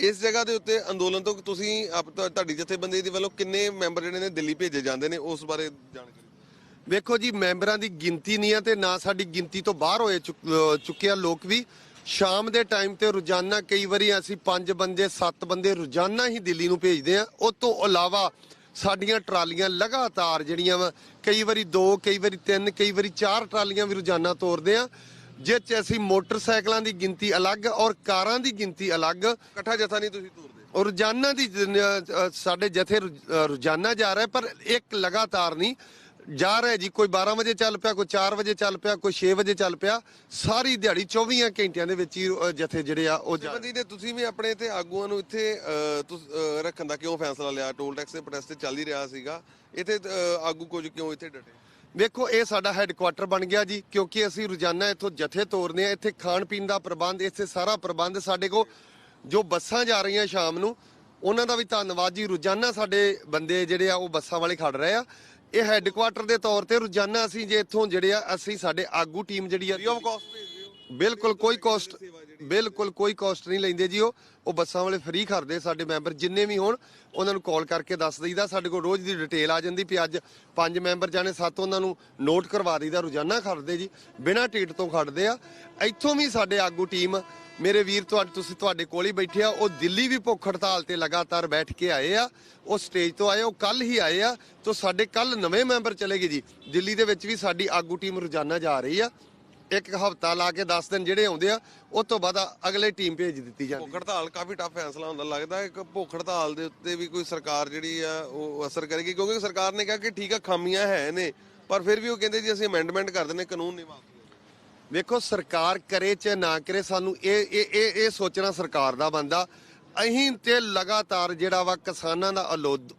[SPEAKER 1] ਇਸ ਜਗ੍ਹਾ ਦੇ ਉੱਤੇ ਅੰਦੋਲਨ ਤੋਂ ਤੁਸੀਂ ਆਪ ਤੁਹਾ- ਤੁਹਾਡੀ ਜਥੇਬੰਦੀ ਦੇ ਵੱਲੋਂ ਕਿੰਨੇ ਮੈਂਬਰ ਜਿਹੜੇ ਨੇ ਦਿੱਲੀ ਭੇਜੇ ਜਾਂਦੇ ਨੇ, ਉਸ ਬਾਰੇ ਜਾਣਕਾਰੀ
[SPEAKER 2] ਵੇਖੋ ਜੀ, ਮੈਂਬਰਾਂ ਦੀ ਗਿਣਤੀ ਨਹੀਂ ਆ ਤੇ ਨਾ ਸਾਡੀ ਗਿਣਤੀ ਤੋਂ ਬਾਹਰ ਹੋਏ ਚੁੱਕ- ਅਹ, ਚੁੱਕੇ ਆ ਲੋਕ ਵੀ। ਸ਼ਾਮ ਦੇ ਟਾਈਮ ਤੇ ਰੋਜ਼ਾਨਾ ਕਈ ਵਾਰੀ ਅਸੀਂ ਪੰਜ ਬੰਦੇ, ਸੱਤ ਬੰਦੇ ਰੋਜ਼ਾਨਾ ਹੀ ਦਿੱਲੀ ਨੂੰ ਭੇਜਦੇ ਆ। ਉਸ ਤੋਂ ਇਲਾਵਾ ਸਾਡੀਆਂ ਟਰਾਲੀਆਂ ਲਗਾਤਾਰ ਜਿਹੜੀਆਂ ਵਾ, ਕਈ ਵਾਰੀ ਦੋ, ਕਈ ਵਾਰੀ ਤਿੰਨ, ਕਈ ਵਾਰੀ ਚਾਰ ਟਰਾਲੀਆਂ ਵੀ ਰੋਜ਼ਾਨਾ ਤੋਰਦੇ ਆ। ਜਿਸ ਚ ਅਸੀਂ ਮੋਟਰਸਾਈਕਲਾਂ ਦੀ ਗਿਣਤੀ ਅਲੱਗ ਔਰ ਕਾਰਾਂ ਦੀ ਗਿਣਤੀ ਅਲੱਗ।
[SPEAKER 1] ਇਕੱਠਾ ਜਥਾ ਨਹੀਂ ਤੁਸੀਂ ਤੋਰਦੇ।
[SPEAKER 2] ਔਰ ਰੋਜ਼ਾਨਾ ਦੀ ਅ, ਸਾਡੇ ਜਥੇ ਰੋ- ਰੋਜ਼ਾਨਾ ਜਾ ਰਿਹਾ ਪਰ ਇੱਕ ਲਗਾਤਾਰ ਨਹੀਂ। ਜਾ ਰਿਹਾ ਜੀ ਕੋਈ 12 ਵਜੇ ਚੱਲ ਪਿਆ ਕੋਈ 4 ਵਜੇ ਚੱਲ ਪਿਆ ਕੋਈ 6 ਵਜੇ ਚੱਲ ਪਿਆ। ਸਾਰੀ ਦਿਹਾੜੀ 24 ਘੰਟਿਆਂ ਦੇ ਵਿੱਚ ਹੀ ਅ, ਜਥੇ ਜਿਹੜੇ ਆ ਉਹ ਜਾ
[SPEAKER 1] ਜਥੇਬੰਦੀ ਨੇ ਤੁਸੀਂ ਵੀ ਆਪਣੇ ਤੇ ਆਗੂਆਂ ਨੂੰ ਇੱਥੇ ਅਹ, ਤੁਸ- ਅਹ, ਰੱਖਣ ਦਾ ਕਿਉਂ ਫੈਸਲਾ ਲਿਆ? ਟੋਲ ਟੈਕਸ ਦੇ ਪ੍ਰੋਟੈਸਟ ਚੱਲ ਹੀ ਰਿਹਾ ਸੀਗਾ। ਇੱਥੇ ਅਹ, ਆਗੂ ਕੁਝ ਕਿਉਂ ਇੱਥੇ ਡਟੇ?
[SPEAKER 2] ਵੇਖੋ ਇਹ ਸਾਡਾ ਹੈੱਡਕੁਆਟਰ ਬਣ ਗਿਆ ਜੀ ਕਿਉਂਕਿ ਅਸੀਂ ਰੋਜ਼ਾਨਾ ਇੱਥੋਂ ਜਥੇ ਤੋਰਦੇ ਆ ਇੱਥੇ ਖਾਣ ਪੀਣ ਦਾ ਪ੍ਰਬੰਧ ਇੱਥੇ ਸਾਰਾ ਪ੍ਰਬੰਧ ਸਾਡੇ ਕੋਲ ਜੋ ਬੱਸਾਂ ਜਾ ਰਹੀਆਂ ਸ਼ਾਮ ਨੂੰ ਉਹਨਾਂ ਦਾ ਵੀ ਧੰਨਵਾਦ ਜੀ। ਰੋਜ਼ਾਨਾ ਸਾਡੇ ਬੰਦੇ ਜਿਹੜੇ ਆ ਉਹ ਬੱਸਾਂ ਵਾਲੇ ਖੜ ਰਹੇ ਆ। ਇਹ ਹੈੱਡਕੁਆਟਰ ਦੇ ਤੌਰ ਤੇ ਰੋਜ਼ਾਨਾ ਅਸੀਂ ਜੇ ਇੱਥੋਂ ਜਿਹੜੇ ਆ ਅਸੀਂ ਸਾਡੇ ਆਗੂ ਟੀਮ ਜਿਹੜੀ ਆ ਬਿਲਕੁਲ ਕੋਈ ਕਾਸਟ ਬਿਲਕੁਲ ਕੋਈ ਕਾਸਟ ਨਹੀਂ ਲੈਂਦੇ ਜੀ ਉਹ। ਉਹ ਬੱਸਾਂ ਵਾਲੇ ਫ੍ਰੀ ਕਰਦੇ ਸਾਡੇ ਮੈਂਬਰ ਜਿੰਨੇ ਵੀ ਹੋਣ, ਉਹਨਾਂ ਨੂੰ ਕਾਲ ਕਰਕੇ ਦੱਸ ਦਈਦਾ। ਸਾਡੇ ਕੋਲ ਰੋਜ਼ ਦੀ ਡਿਟੇਲ ਆ ਜਾਂਦੀ ਵੀ ਅੱਜ ਪੰਜ ਮੈਂਬਰ ਜਾਣੇ, ਸੱਤ ਉਹਨਾਂ ਨੂੰ ਨੋਟ ਕਰਵਾ ਦਈਦਾ। ਰੋਜ਼ਾਨਾ ਖੜਦੇ ਜੀ, ਬਿਨਾਂ ਟਿਕਟ ਤੋਂ ਖੜਦੇ ਆ। ਇੱਥੋਂ ਵੀ ਸਾਡੇ ਆਗੂ ਟੀਮ ਮੇਰੇ ਵੀਰ ਤੁਹਾਡੇ, ਤੁਸੀਂ ਤੁਹਾਡੇ ਕੋਲ ਹੀ ਬੈਠੇ ਆ। ਉਹ ਦਿੱਲੀ ਵੀ ਭੁੱਖ ਹੜਤਾਲ ਤੇ ਲਗਾਤਾਰ ਬੈਠ ਕੇ ਆਏ ਆ। ਉਹ ਸਟੇਜ ਤੋਂ ਆਏ, ਉਹ ਕੱਲ ਹੀ ਆਏ ਆ। ਤੋਂ ਸਾਡੇ ਕੱਲ ਨਵੇਂ ਮੈਂਬਰ ਚਲੇ ਗਏ ਜੀ। ਦਿੱਲੀ ਦੇ ਵਿੱਚ ਵੀ ਸਾਡੀ ਆਗੂ ਟੀਮ ਰੋਜ਼ਾਨਾ ਜਾ ਰਹੀ ਆ। ਇੱਕ ਹਫਤਾ ਲਾ ਕੇ 10 ਦਿਨ ਜਿਹੜੇ ਆਉਂਦੇ ਆ ਉਸ ਤੋਂ ਬਾਅਦ ਅਗਲੇ ਟੀਮ ਭੇਜ ਦਿੱਤੀ ਜਾਂਦੀ
[SPEAKER 1] ਭੁੱਖ ਹੜਤਾਲ ਕਾਫੀ ਟਫ ਫੈਸਲਾ ਹੁੰਦਾ ਲੱਗਦਾ ਇੱਕ ਭੁੱਖ ਹੜਤਾਲ ਦੇ ਉੱਤੇ ਵੀ ਕੋਈ ਸਰਕਾਰ ਜਿਹੜੀ ਆ ਉਹ ਅਸਰ ਕਰੇਗੀ ਕਿਉਂਕਿ ਸਰਕਾਰ ਨੇ ਕਿਹਾ ਕਿ ਠੀਕ ਆ ਖਾਮੀਆਂ ਹੈ ਨੇ ਪਰ ਫਿਰ ਵੀ ਉਹ ਕਹਿੰਦੇ ਜੀ ਅਸੀਂ ਅਮੈਂਡਮੈਂਟ ਕਰ ਦਿੰਦੇ ਕਾਨੂੰਨ ਨਹੀਂ ਮਾਫ
[SPEAKER 2] ਵੇਖੋ ਸਰਕਾਰ ਕਰੇ ਚ ਨਾ ਕਰੇ ਸਾਨੂੰ ਇਹ ਇਹ ਇਹ ਸੋਚਣਾ ਸਰਕਾਰ ਦਾ ਬੰਦਾ ਅਹੀਂ ਤੇ ਲਗਾਤਾਰ ਜਿਹੜਾ ਵਾ ਕਿਸਾਨਾਂ ਦਾ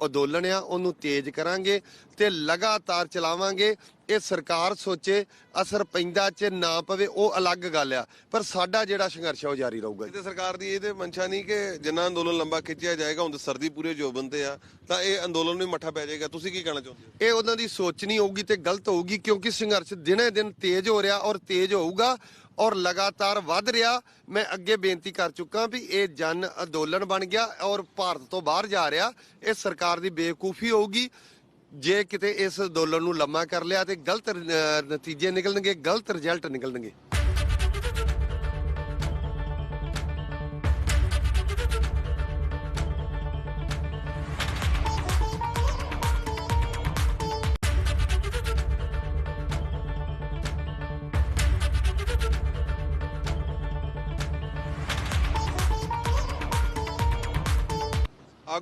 [SPEAKER 2] ਅੰਦੋਲਨ ਆ ਉਹਨੂੰ ਤੇਜ਼ ਕਰਾਂਗੇ ਤੇ ਲਗਾਤਾਰ ਚਲਾਵਾਂਗੇ। ਇਹ ਸਰਕਾਰ ਸੋਚੇ ਅਸਰ ਪੈਂਦਾ ਚ ਨਾ ਪਵੇ ਉਹ ਅਲੱਗ ਗੱਲ ਆ। ਪਰ ਸਾਡਾ ਜਿਹੜਾ ਸੰਘਰਸ਼ ਆ ਉਹ ਜਾਰੀ ਰਹੂਗਾ ਜੀ।
[SPEAKER 1] ਤੇ ਸਰਕਾਰ ਦੀ ਇਹ ਤੇ ਮਨਸ਼ਾ ਨਹੀਂ ਕਿ ਜਿੰਨਾ ਅੰਦੋਲਨ ਲੰਬਾ ਖਿੱਚਿਆ ਜਾਏਗਾ ਹੁਣ ਸਰਦੀ ਪੂਰੇ ਜੋਬਨ ਤੇ ਆ ਤਾਂ ਇਹ ਅੰਦੋਲਨ ਵੀ ਮੱਠਾ ਪੈ ਜਾਏਗਾ। ਤੁਸੀਂ ਕੀ ਕਹਿਣਾ ਚਾਹੁੰਦੇ ਹੋ?
[SPEAKER 2] ਇਹ ਉਹਨਾਂ ਦੀ ਸੋਚਣੀ ਹੋਊਗੀ ਤੇ ਗਲਤ ਹੋਊਗੀ ਕਿਉਂਕਿ ਸੰਘਰਸ਼ ਦਿਨੇ ਦਿਨ ਤੇਜ਼ ਹੋ ਰਿਹਾ ਔਰ ਤੇਜ਼ ਹੋਊਗਾ। ਔਰ ਲਗਾਤਾਰ ਵੱਧ ਰਿਹਾ। ਮੈਂ ਅੱਗੇ ਬੇਨਤੀ ਕਰ ਚੁੱਕਾ ਵੀ ਇਹ ਜਨ ਅੰਦੋਲਨ ਬਣ ਗਿਆ ਔਰ ਭਾਰਤ ਤੋਂ ਬਾਹਰ ਜਾ ਰਿਹਾ। ਇਹ ਸਰਕਾਰ ਦੀ ਬੇਵਕੂਫੀ ਹੋਊਗੀ। ਜੇ ਕਿਤੇ ਇਸ ਅੰਦੋਲਨ ਨੂੰ ਲੰਮਾ ਕਰ ਲਿਆ ਤੇ ਗਲਤ ਨਤੀਜੇ ਨਿਕਲਣਗੇ, ਗਲਤ ਰਿਜ਼ਲਟ ਨਿਕਲਣਗੇ।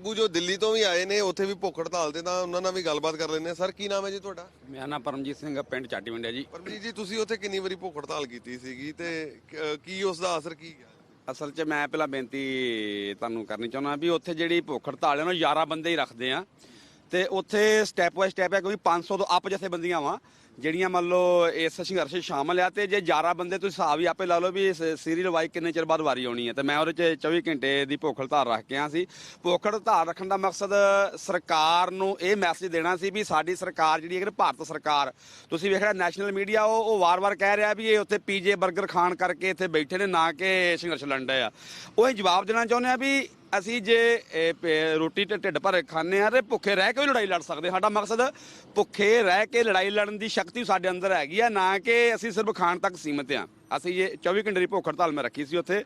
[SPEAKER 1] ਆਗੂ ਜੋ ਦਿੱਲੀ ਤੋਂ ਵੀ ਆਏ ਨੇ ਉੱਥੇ ਵੀ ਭੁੱਖ ਹੜਤਾਲ ਤੇ ਤਾਂ ਉਹਨਾਂ ਨਾਲ ਵੀ ਗੱਲਬਾਤ ਕਰ ਲੈਂਦੇ ਆ ਸਰ ਕੀ ਨਾਮ ਹੈ ਜੀ ਤੁਹਾਡਾ?
[SPEAKER 3] ਮੇਰਾ ਨਾਮ ਪਰਮਜੀਤ ਸਿੰਘ ਆ, ਪਿੰਡ ਚਾਟੀ ਮੰਡਿਆ ਜੀ।
[SPEAKER 1] ਪਰਮਜੀਤ ਜੀ ਤੁਸੀਂ ਉੱਥੇ ਕਿੰਨੀ ਵਾਰੀ ਭੁੱਖ ਹੜਤਾਲ ਕੀਤੀ ਸੀਗੀ ਤੇ ਕ- ਕੀ ਉਸ ਦਾ ਅਸਰ ਕੀ ਗਿਆ?
[SPEAKER 3] ਅਸਲ 'ਚ ਮੈਂ ਪਹਿਲਾਂ ਬੇਨਤੀ ਤੁਹਾਨੂੰ ਕਰਨੀ ਚਾਹੁੰਦਾ ਵੀ ਉੱਥੇ ਜਿਹੜੀ ਭੁੱਖ ਹੜਤਾਲ ਹੈ ਨਾ 11 ਬੰਦੇ ਹੀ ਰੱਖਦੇ ਆ ਤੇ ਉੱਥੇ ਸਟੈਪ ਬਾਈ ਸਟੈਪ ਹੈ, ਕਿਉਂਕਿ 500 ਤੋਂ ਅੱਪ ਜਥੇਬੰਦੀਆਂ ਵਾ, ਜਿਹੜੀਆਂ ਮੰਨ ਲਓ ਇਸ ਸੰਘਰਸ਼ 'ਚ ਸ਼ਾਮਲ ਆ, ਤੇ ਜੇ 11 ਬੰਦੇ ਤੁਸੀਂ ਹਿਸਾਬ ਹੀ ਆਪੇ ਲਾ ਲਓ ਵੀ ਇਸ ਸੀਰੀਅਲ ਵਾਈ ਕਿੰਨੇ ਚਿਰ ਬਾਅਦ ਵਾਰੀ ਆਉਣੀ ਹੈ। ਤੇ ਮੈਂ ਉਹਦੇ 'ਚ 24 ਘੰਟੇ ਦੀ ਭੁੱਖ ਧਾਰ ਰੱਖ ਕੇ ਆ ਸੀ। ਭੁੱਖ ਧਾਰ ਰੱਖਣ ਦਾ ਮਕਸਦ ਸਰਕਾਰ ਨੂੰ ਇਹ ਮੈਸੇਜ ਦੇਣਾ ਸੀ ਵੀ ਸਾਡੀ ਸਰਕਾਰ ਜਿਹੜੀ ਹੈ ਕਿ ਭਾਰਤ ਸਰਕਾਰ, ਤੁਸੀਂ ਵੇਖ ਰਿਹਾ ਨੈਸ਼ਨਲ ਮੀਡੀਆ ਉਹ ਉਹ ਵਾਰ-ਵਾਰ ਕਹਿ ਰਿਹਾ ਵੀ ਇਹ ਉੱਥੇ ਪੀਜੇ 버ਗਰ ਖਾਣ ਕਰਕੇ ਇੱਥੇ ਬੈਠੇ ਨੇ, ਨਾ ਕਿ ਸੰਘਰਸ਼ ਲੜਨ ਡਏ ਆ। ਉਹ ਇਹ ਜਵਾਬ ਦੇਣਾ ਚਾਹੁੰਦੇ ਆ ਵੀ ਅਸੀਂ ਜੇ ਇਹ ਰੋਟੀ ਤੇ ਢਿੱਡ ਭਰ ਕੇ ਖਾਂਦੇ ਆ ਤੇ ਭੁੱਖੇ ਰਹਿ ਕੇ ਵੀ ਲੜਾਈ ਲੜ ਸਕਦੇ ਸਾਡਾ ਮਕਸਦ ਭੁੱਖੇ ਰਹਿ ਕੇ ਲੜਾਈ ਲੜਨ ਦੀ ਸ਼ਕਤੀ ਸਾਡੇ ਅੰਦਰ ਹੈਗੀ ਆ, ਨਾ ਕਿ ਅਸੀਂ ਸਿਰਫ ਖਾਣ ਤੱਕ ਸੀਮਿਤ ਆ ਅਸੀਂ ਇਹ 24 ਘੰਟੇ ਦੀ ਭੁੱਖ ਹੜਤਾਲ ਮੈਂ ਰੱਖੀ ਸੀ ਉੱਥੇ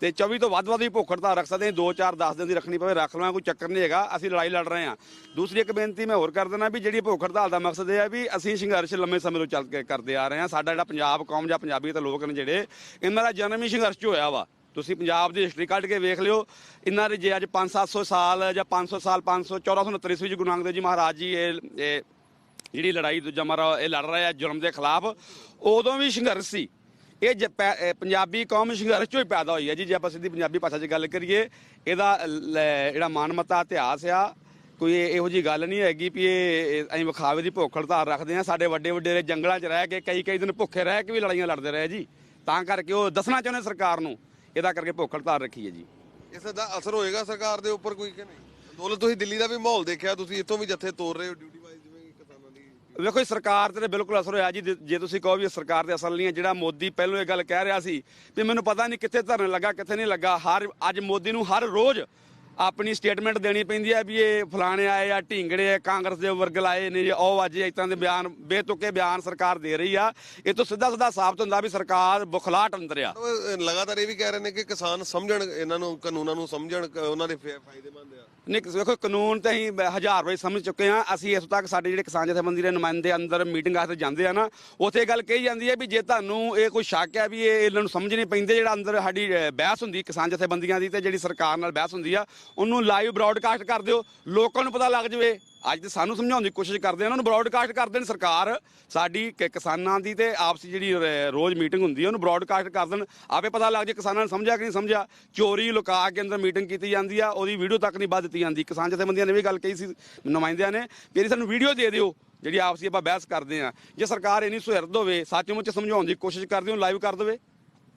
[SPEAKER 3] ਤੇ 24 ਤੋਂ ਵੱਧ ਵੱਧ ਵੀ ਭੁੱਖ ਹੜਤਾਲ ਰੱਖ ਸਕਦੇ ਹਾਂ। 2 4 10 ਦਿਨ ਦੀ ਰੱਖਣੀ ਪਵੇ, ਰੱਖ ਲਵਾਂ, ਕੋਈ ਚੱਕਰ ਨਹੀਂ ਹੈਗਾ, ਅਸੀਂ ਲੜਾਈ ਲੜ ਰਹੇ ਹਾਂ। ਦੂਸਰੀ ਇੱਕ ਬੇਨਤੀ ਮੈਂ ਹੋਰ ਕਰ ਦੇਣਾ ਵੀ ਜਿਹੜੀ ਭੁੱਖ ਹੜਤਾਲ ਦਾ ਮਕਸਦ ਇਹ ਹੈ ਵੀ ਅਸੀਂ ਸੰਘਰਸ਼ ਲੰਮੇ ਸਮੇਂ ਤੋਂ ਚੱਲ ਕੇ ਕਰਦੇ ਆ ਰਹੇ ਹਾਂ। ਸਾਡਾ ਜਿਹੜਾ ਪੰਜਾਬ ਕੌਮ ਜਾਂ ਪੰਜਾਬੀ ਪੰਜਾਬੀਅਤ ਲੋਕ ਨੇ ਜਿਹੜੇ, ਇਹਨਾਂ ਦਾ ਜਨਮ ਹੀ ਸੰਘਰਸ਼ 'ਚ ਹੋਇਆ ਵਾ। ਤੁਸੀਂ ਪੰਜਾਬ ਦੀ ਹਿਸਟਰੀ ਕੱਢ ਕੇ ਵੇਖ ਲਿਓ। ਇਹਨਾਂ ਦੇ ਜੇ ਅੱਜ 5-700 ਸਾਲ ਜਾਂ 500 ਸਾਲ 500 1429 ਵਿੱਚ ਗੁਰੂ ਨਾਨਕ ਦੇਵ ਜੀ ਮਹਾਰਾਜ ਜੀ ਇਹ ਜਿਹੜੀ ਲੜਾਈ ਦੂਜਾ ਮਾਰਾ, ਇਹ ਲੜ ਰਿਹਾ ਜ਼ੁਲਮ ਦੇ ਖਿਲਾਫ, ਉਦੋਂ ਵੀ ਸੰਘਰਸ਼ ਸੀ। ਇਹ ਜ- ਪੈ- ਪੰਜਾਬੀ ਕੌਮ ਸੰਘਰਸ਼ ਚੋਂ ਹੀ ਪੈਦਾ ਹੋਈ ਹੈ ਜੀ। ਜੇ ਆਪਾਂ ਸਿੱਧੀ ਪੰਜਾਬੀ ਭਾਸ਼ਾ 'ਚ ਗੱਲ ਕਰੀਏ, ਇਹਦਾ ਲ- ਜਿਹੜਾ ਮਾਨਮਤਾ, ਇਤਿਹਾਸ ਆ, ਕੋਈ ਇਹੋ ਜੀ ਗੱਲ ਨਹੀਂ ਹੈਗੀ ਵੀ ਇਹ ਅਸੀਂ ਵਿਖਾਵੇ ਦੀ ਭੁੱਖ ਹੜਤਾਲ ਰੱਖਦੇ ਆ। ਸਾਡੇ ਵੱਡੇ ਵੱਡੇ ਜੰਗਲਾਂ 'ਚ ਰਹਿ ਕੇ ਕਈ ਕਈ ਦਿਨ ਭੁੱਖੇ ਰਹਿ ਕੇ ਵੀ ਲੜਾਈਆਂ ਲੜਦੇ ਰਹੇ ਜੀ। ਤਾਂ ਕਰਕੇ ਉਹ ਦੱਸਣਾ ਚਾਹੁੰਦੇ ਸਰਕਾਰ ਨੂੰ ਇਹਦਾ ਕਰਕੇ ਭੁੱਖ ਹੜਤਾਲ ਰੱਖੀ ਹੈ ਜੀ।
[SPEAKER 1] ਇਸ ਦਾ ਅਸਰ ਹੋਏਗਾ ਸਰਕਾਰ ਦੇ ਉੱਪਰ ਕੋਈ ਕਿ ਨਹੀਂ? ਅੰਦੋਲਨ ਤੁਸੀਂ ਦਿੱਲੀ ਦਾ ਵੀ ਮਾਹੌਲ ਦੇਖਿਆ ਤੁਸੀਂ ਇੱਥੋਂ ਵੀ ਜੱਥੇ ਤੋਰ ਰਹੇ ਹੋ ਡਿਊਟੀ ਵਾਈਜ਼ ਜਿਵੇਂ ਕਿਸਾਨਾਂ ਦੀ
[SPEAKER 3] ਵੇਖੋ ਇਹ ਸਰਕਾਰ ਤੇ ਬਿਲਕੁਲ ਅਸਰ ਹੋਇਆ ਜੀ। ਜੇ- ਤੁਸੀਂ ਕਹੋ ਵੀ ਸਰਕਾਰ ਤੇ ਅਸਰ ਨਹੀਂ ਹੈ ਜਿਹੜਾ ਮੋਦੀ ਪਹਿਲੋਂ ਇਹ ਗੱਲ ਕਹਿ ਰਿਹਾ ਸੀ ਵੀ ਮੈਨੂੰ ਪਤਾ ਨਹੀਂ ਕਿੱਥੇ ਧਰਨ ਲੱਗਾ ਕਿੱਥੇ ਨਹੀਂ ਲੱਗਾ। ਹਰ ਅੱਜ ਮੋਦੀ ਨੂੰ ਹਰ ਰੋਜ਼ ਆਪਣੀ ਸਟੇਟਮੈਂਟ ਦੇਣੀ ਪੈਂਦੀ ਹੈ ਵੀ ਇਹ ਫਲਾਣੇ ਆਏ ਆ ਢੀਂਗੜੇ ਆ ਕਾਂਗਰਸ ਦੇ ਵਰਗ ਲਾਏ ਨੇ ਜੀ ਉਹ ਅੱਜ ਤਰ੍ਹਾਂ ਦੇ ਬਿਆਨ ਬੇਤੁਕੇ ਬਿਆਨ ਸਰਕਾਰ ਦੇ ਰਹੀ ਆ। ਇਹ ਤੋਂ ਸਿੱਧਾ ਸਿੱਧਾ ਸਾਬਤ ਹੁੰਦਾ ਵੀ ਸਰਕਾਰ ਬੁਖਲਾਟ ਅੰਦਰ ਆ।
[SPEAKER 1] ਲਗਾਤਾਰ ਇਹ ਵੀ ਕਹਿ ਰਹੇ ਨੇ ਕਿ ਕਿਸਾਨ ਸਮਝਣ ਇਹਨਾਂ ਨੂੰ ਕਾਨੂੰਨਾਂ ਨੂੰ ਸਮਝਣ ਉਹਨਾਂ ਦੇ ਫਾਇਦੇਮੰਦ ਆ।
[SPEAKER 3] ਨਹੀਂ ਵੇਖੋ ਕਾਨੂੰਨ ਤੇ ਅਸੀਂ ਹਜ਼ਾਰ ਵਾਰੀ ਸਮਝ ਚੁੱਕੇ ਹਾਂ। ਅਸੀਂ ਇਸ ਤੱਕ ਸਾਡੇ ਜਿਹੜੇ ਕਿਸਾਨ ਜਥੇਬੰਦੀ ਦੇ ਨੁਮਾਇੰਦੇ ਅੰਦਰ ਮੀਟਿੰਗ ਆਸਤੇ ਜਾਂਦੇ ਆ ਨਾ ਉੱਥੇ ਗੱਲ ਕਹੀ ਜਾਂਦੀ ਹੈ ਵੀ ਜੇ ਤੁਹਾਨੂੰ ਇਹ ਕੋਈ ਸ਼ੱਕ ਹੈ ਵੀ ਇਹ ਇਹਨਾਂ ਨੂੰ ਸਮਝ ਨਹੀਂ ਪੈਂਦੇ ਜਿਹੜਾ ਅੰਦਰ ਸਾਡੀ ਬਹਿਸ ਹੁੰਦੀ ਕਿਸਾਨ ਜਥੇਬੰਦੀਆਂ ਦੀ ਤੇ ਜਿਹੜੀ ਸਰਕਾਰ ਨਾਲ ਬਹਿਸ ਹੁੰਦੀ ਆ ਉਹਨੂੰ ਲਾਈਵ ਬ੍ਰਾਡਕਾਸਟ ਕਰ ਦਿਓ, ਲੋਕਾਂ ਨੂੰ ਪਤਾ ਲੱਗ ਜਾਵੇ। ਅੱਜ ਤੇ ਸਾਨੂੰ ਸਮਝਾਉਣ ਦੀ ਕੋਸ਼ਿਸ਼ ਕਰਦੇ ਆ, ਉਹਨਾਂ ਨੂੰ ਬ੍ਰਾਡਕਾਸਟ ਕਰ ਦੇਣ ਸਰਕਾਰ। ਸਾਡੀ ਕਿ- ਕਿਸਾਨਾਂ ਦੀ ਤੇ ਆਪਸੀ ਜਿਹੜੀ ਰੋਜ਼ ਮੀਟਿੰਗ ਹੁੰਦੀ ਹੈ ਉਹਨੂੰ ਬ੍ਰਾਡਕਾਸਟ ਕਰ ਦੇਣ। ਆਪੇ ਪਤਾ ਲੱਗ ਜੇ ਕਿਸਾਨਾਂ ਨੇ ਸਮਝਿਆ ਕਿ ਨਹੀਂ ਸਮਝਿਆ। ਚੋਰੀ, ਲੁਕਾ ਕੇ ਅੰਦਰ ਮੀਟਿੰਗ ਕੀਤੀ ਜਾਂਦੀ ਆ, ਉਹਦੀ ਵੀਡੀਓ ਤੱਕ ਨਹੀਂ ਵੱਧ ਦਿੱਤੀ ਜਾਂਦੀ। ਕਿਸਾਨ ਜਥੇਬੰਦੀਆਂ ਨੇ ਵੀ ਗੱਲ ਕਹੀ ਸੀ, ਨੁਮਾਇੰਦਿਆਂ ਨੇ ਵੀ ਇਹਦੀ ਸਾਨੂੰ ਵੀਡੀਓ ਦੇ ਦਿਓ, ਜਿਹੜੀ ਆਪਸੀ ਆਪਾਂ ਬਹਿਸ ਕਰਦੇ ਆ। ਜੇ ਸਰਕਾਰ ਇੰਨੀ ਸੁਹਿਰਦ ਹੋਵੇ, ਸੱਚਮੁੱਚ ਸਮਝਾਉਣ ਦੀ ਕੋਸ਼ਿਸ਼ ਕਰਦੀ ਉਹ ਲਾਈਵ ਕਰ ਦੇਵੇ।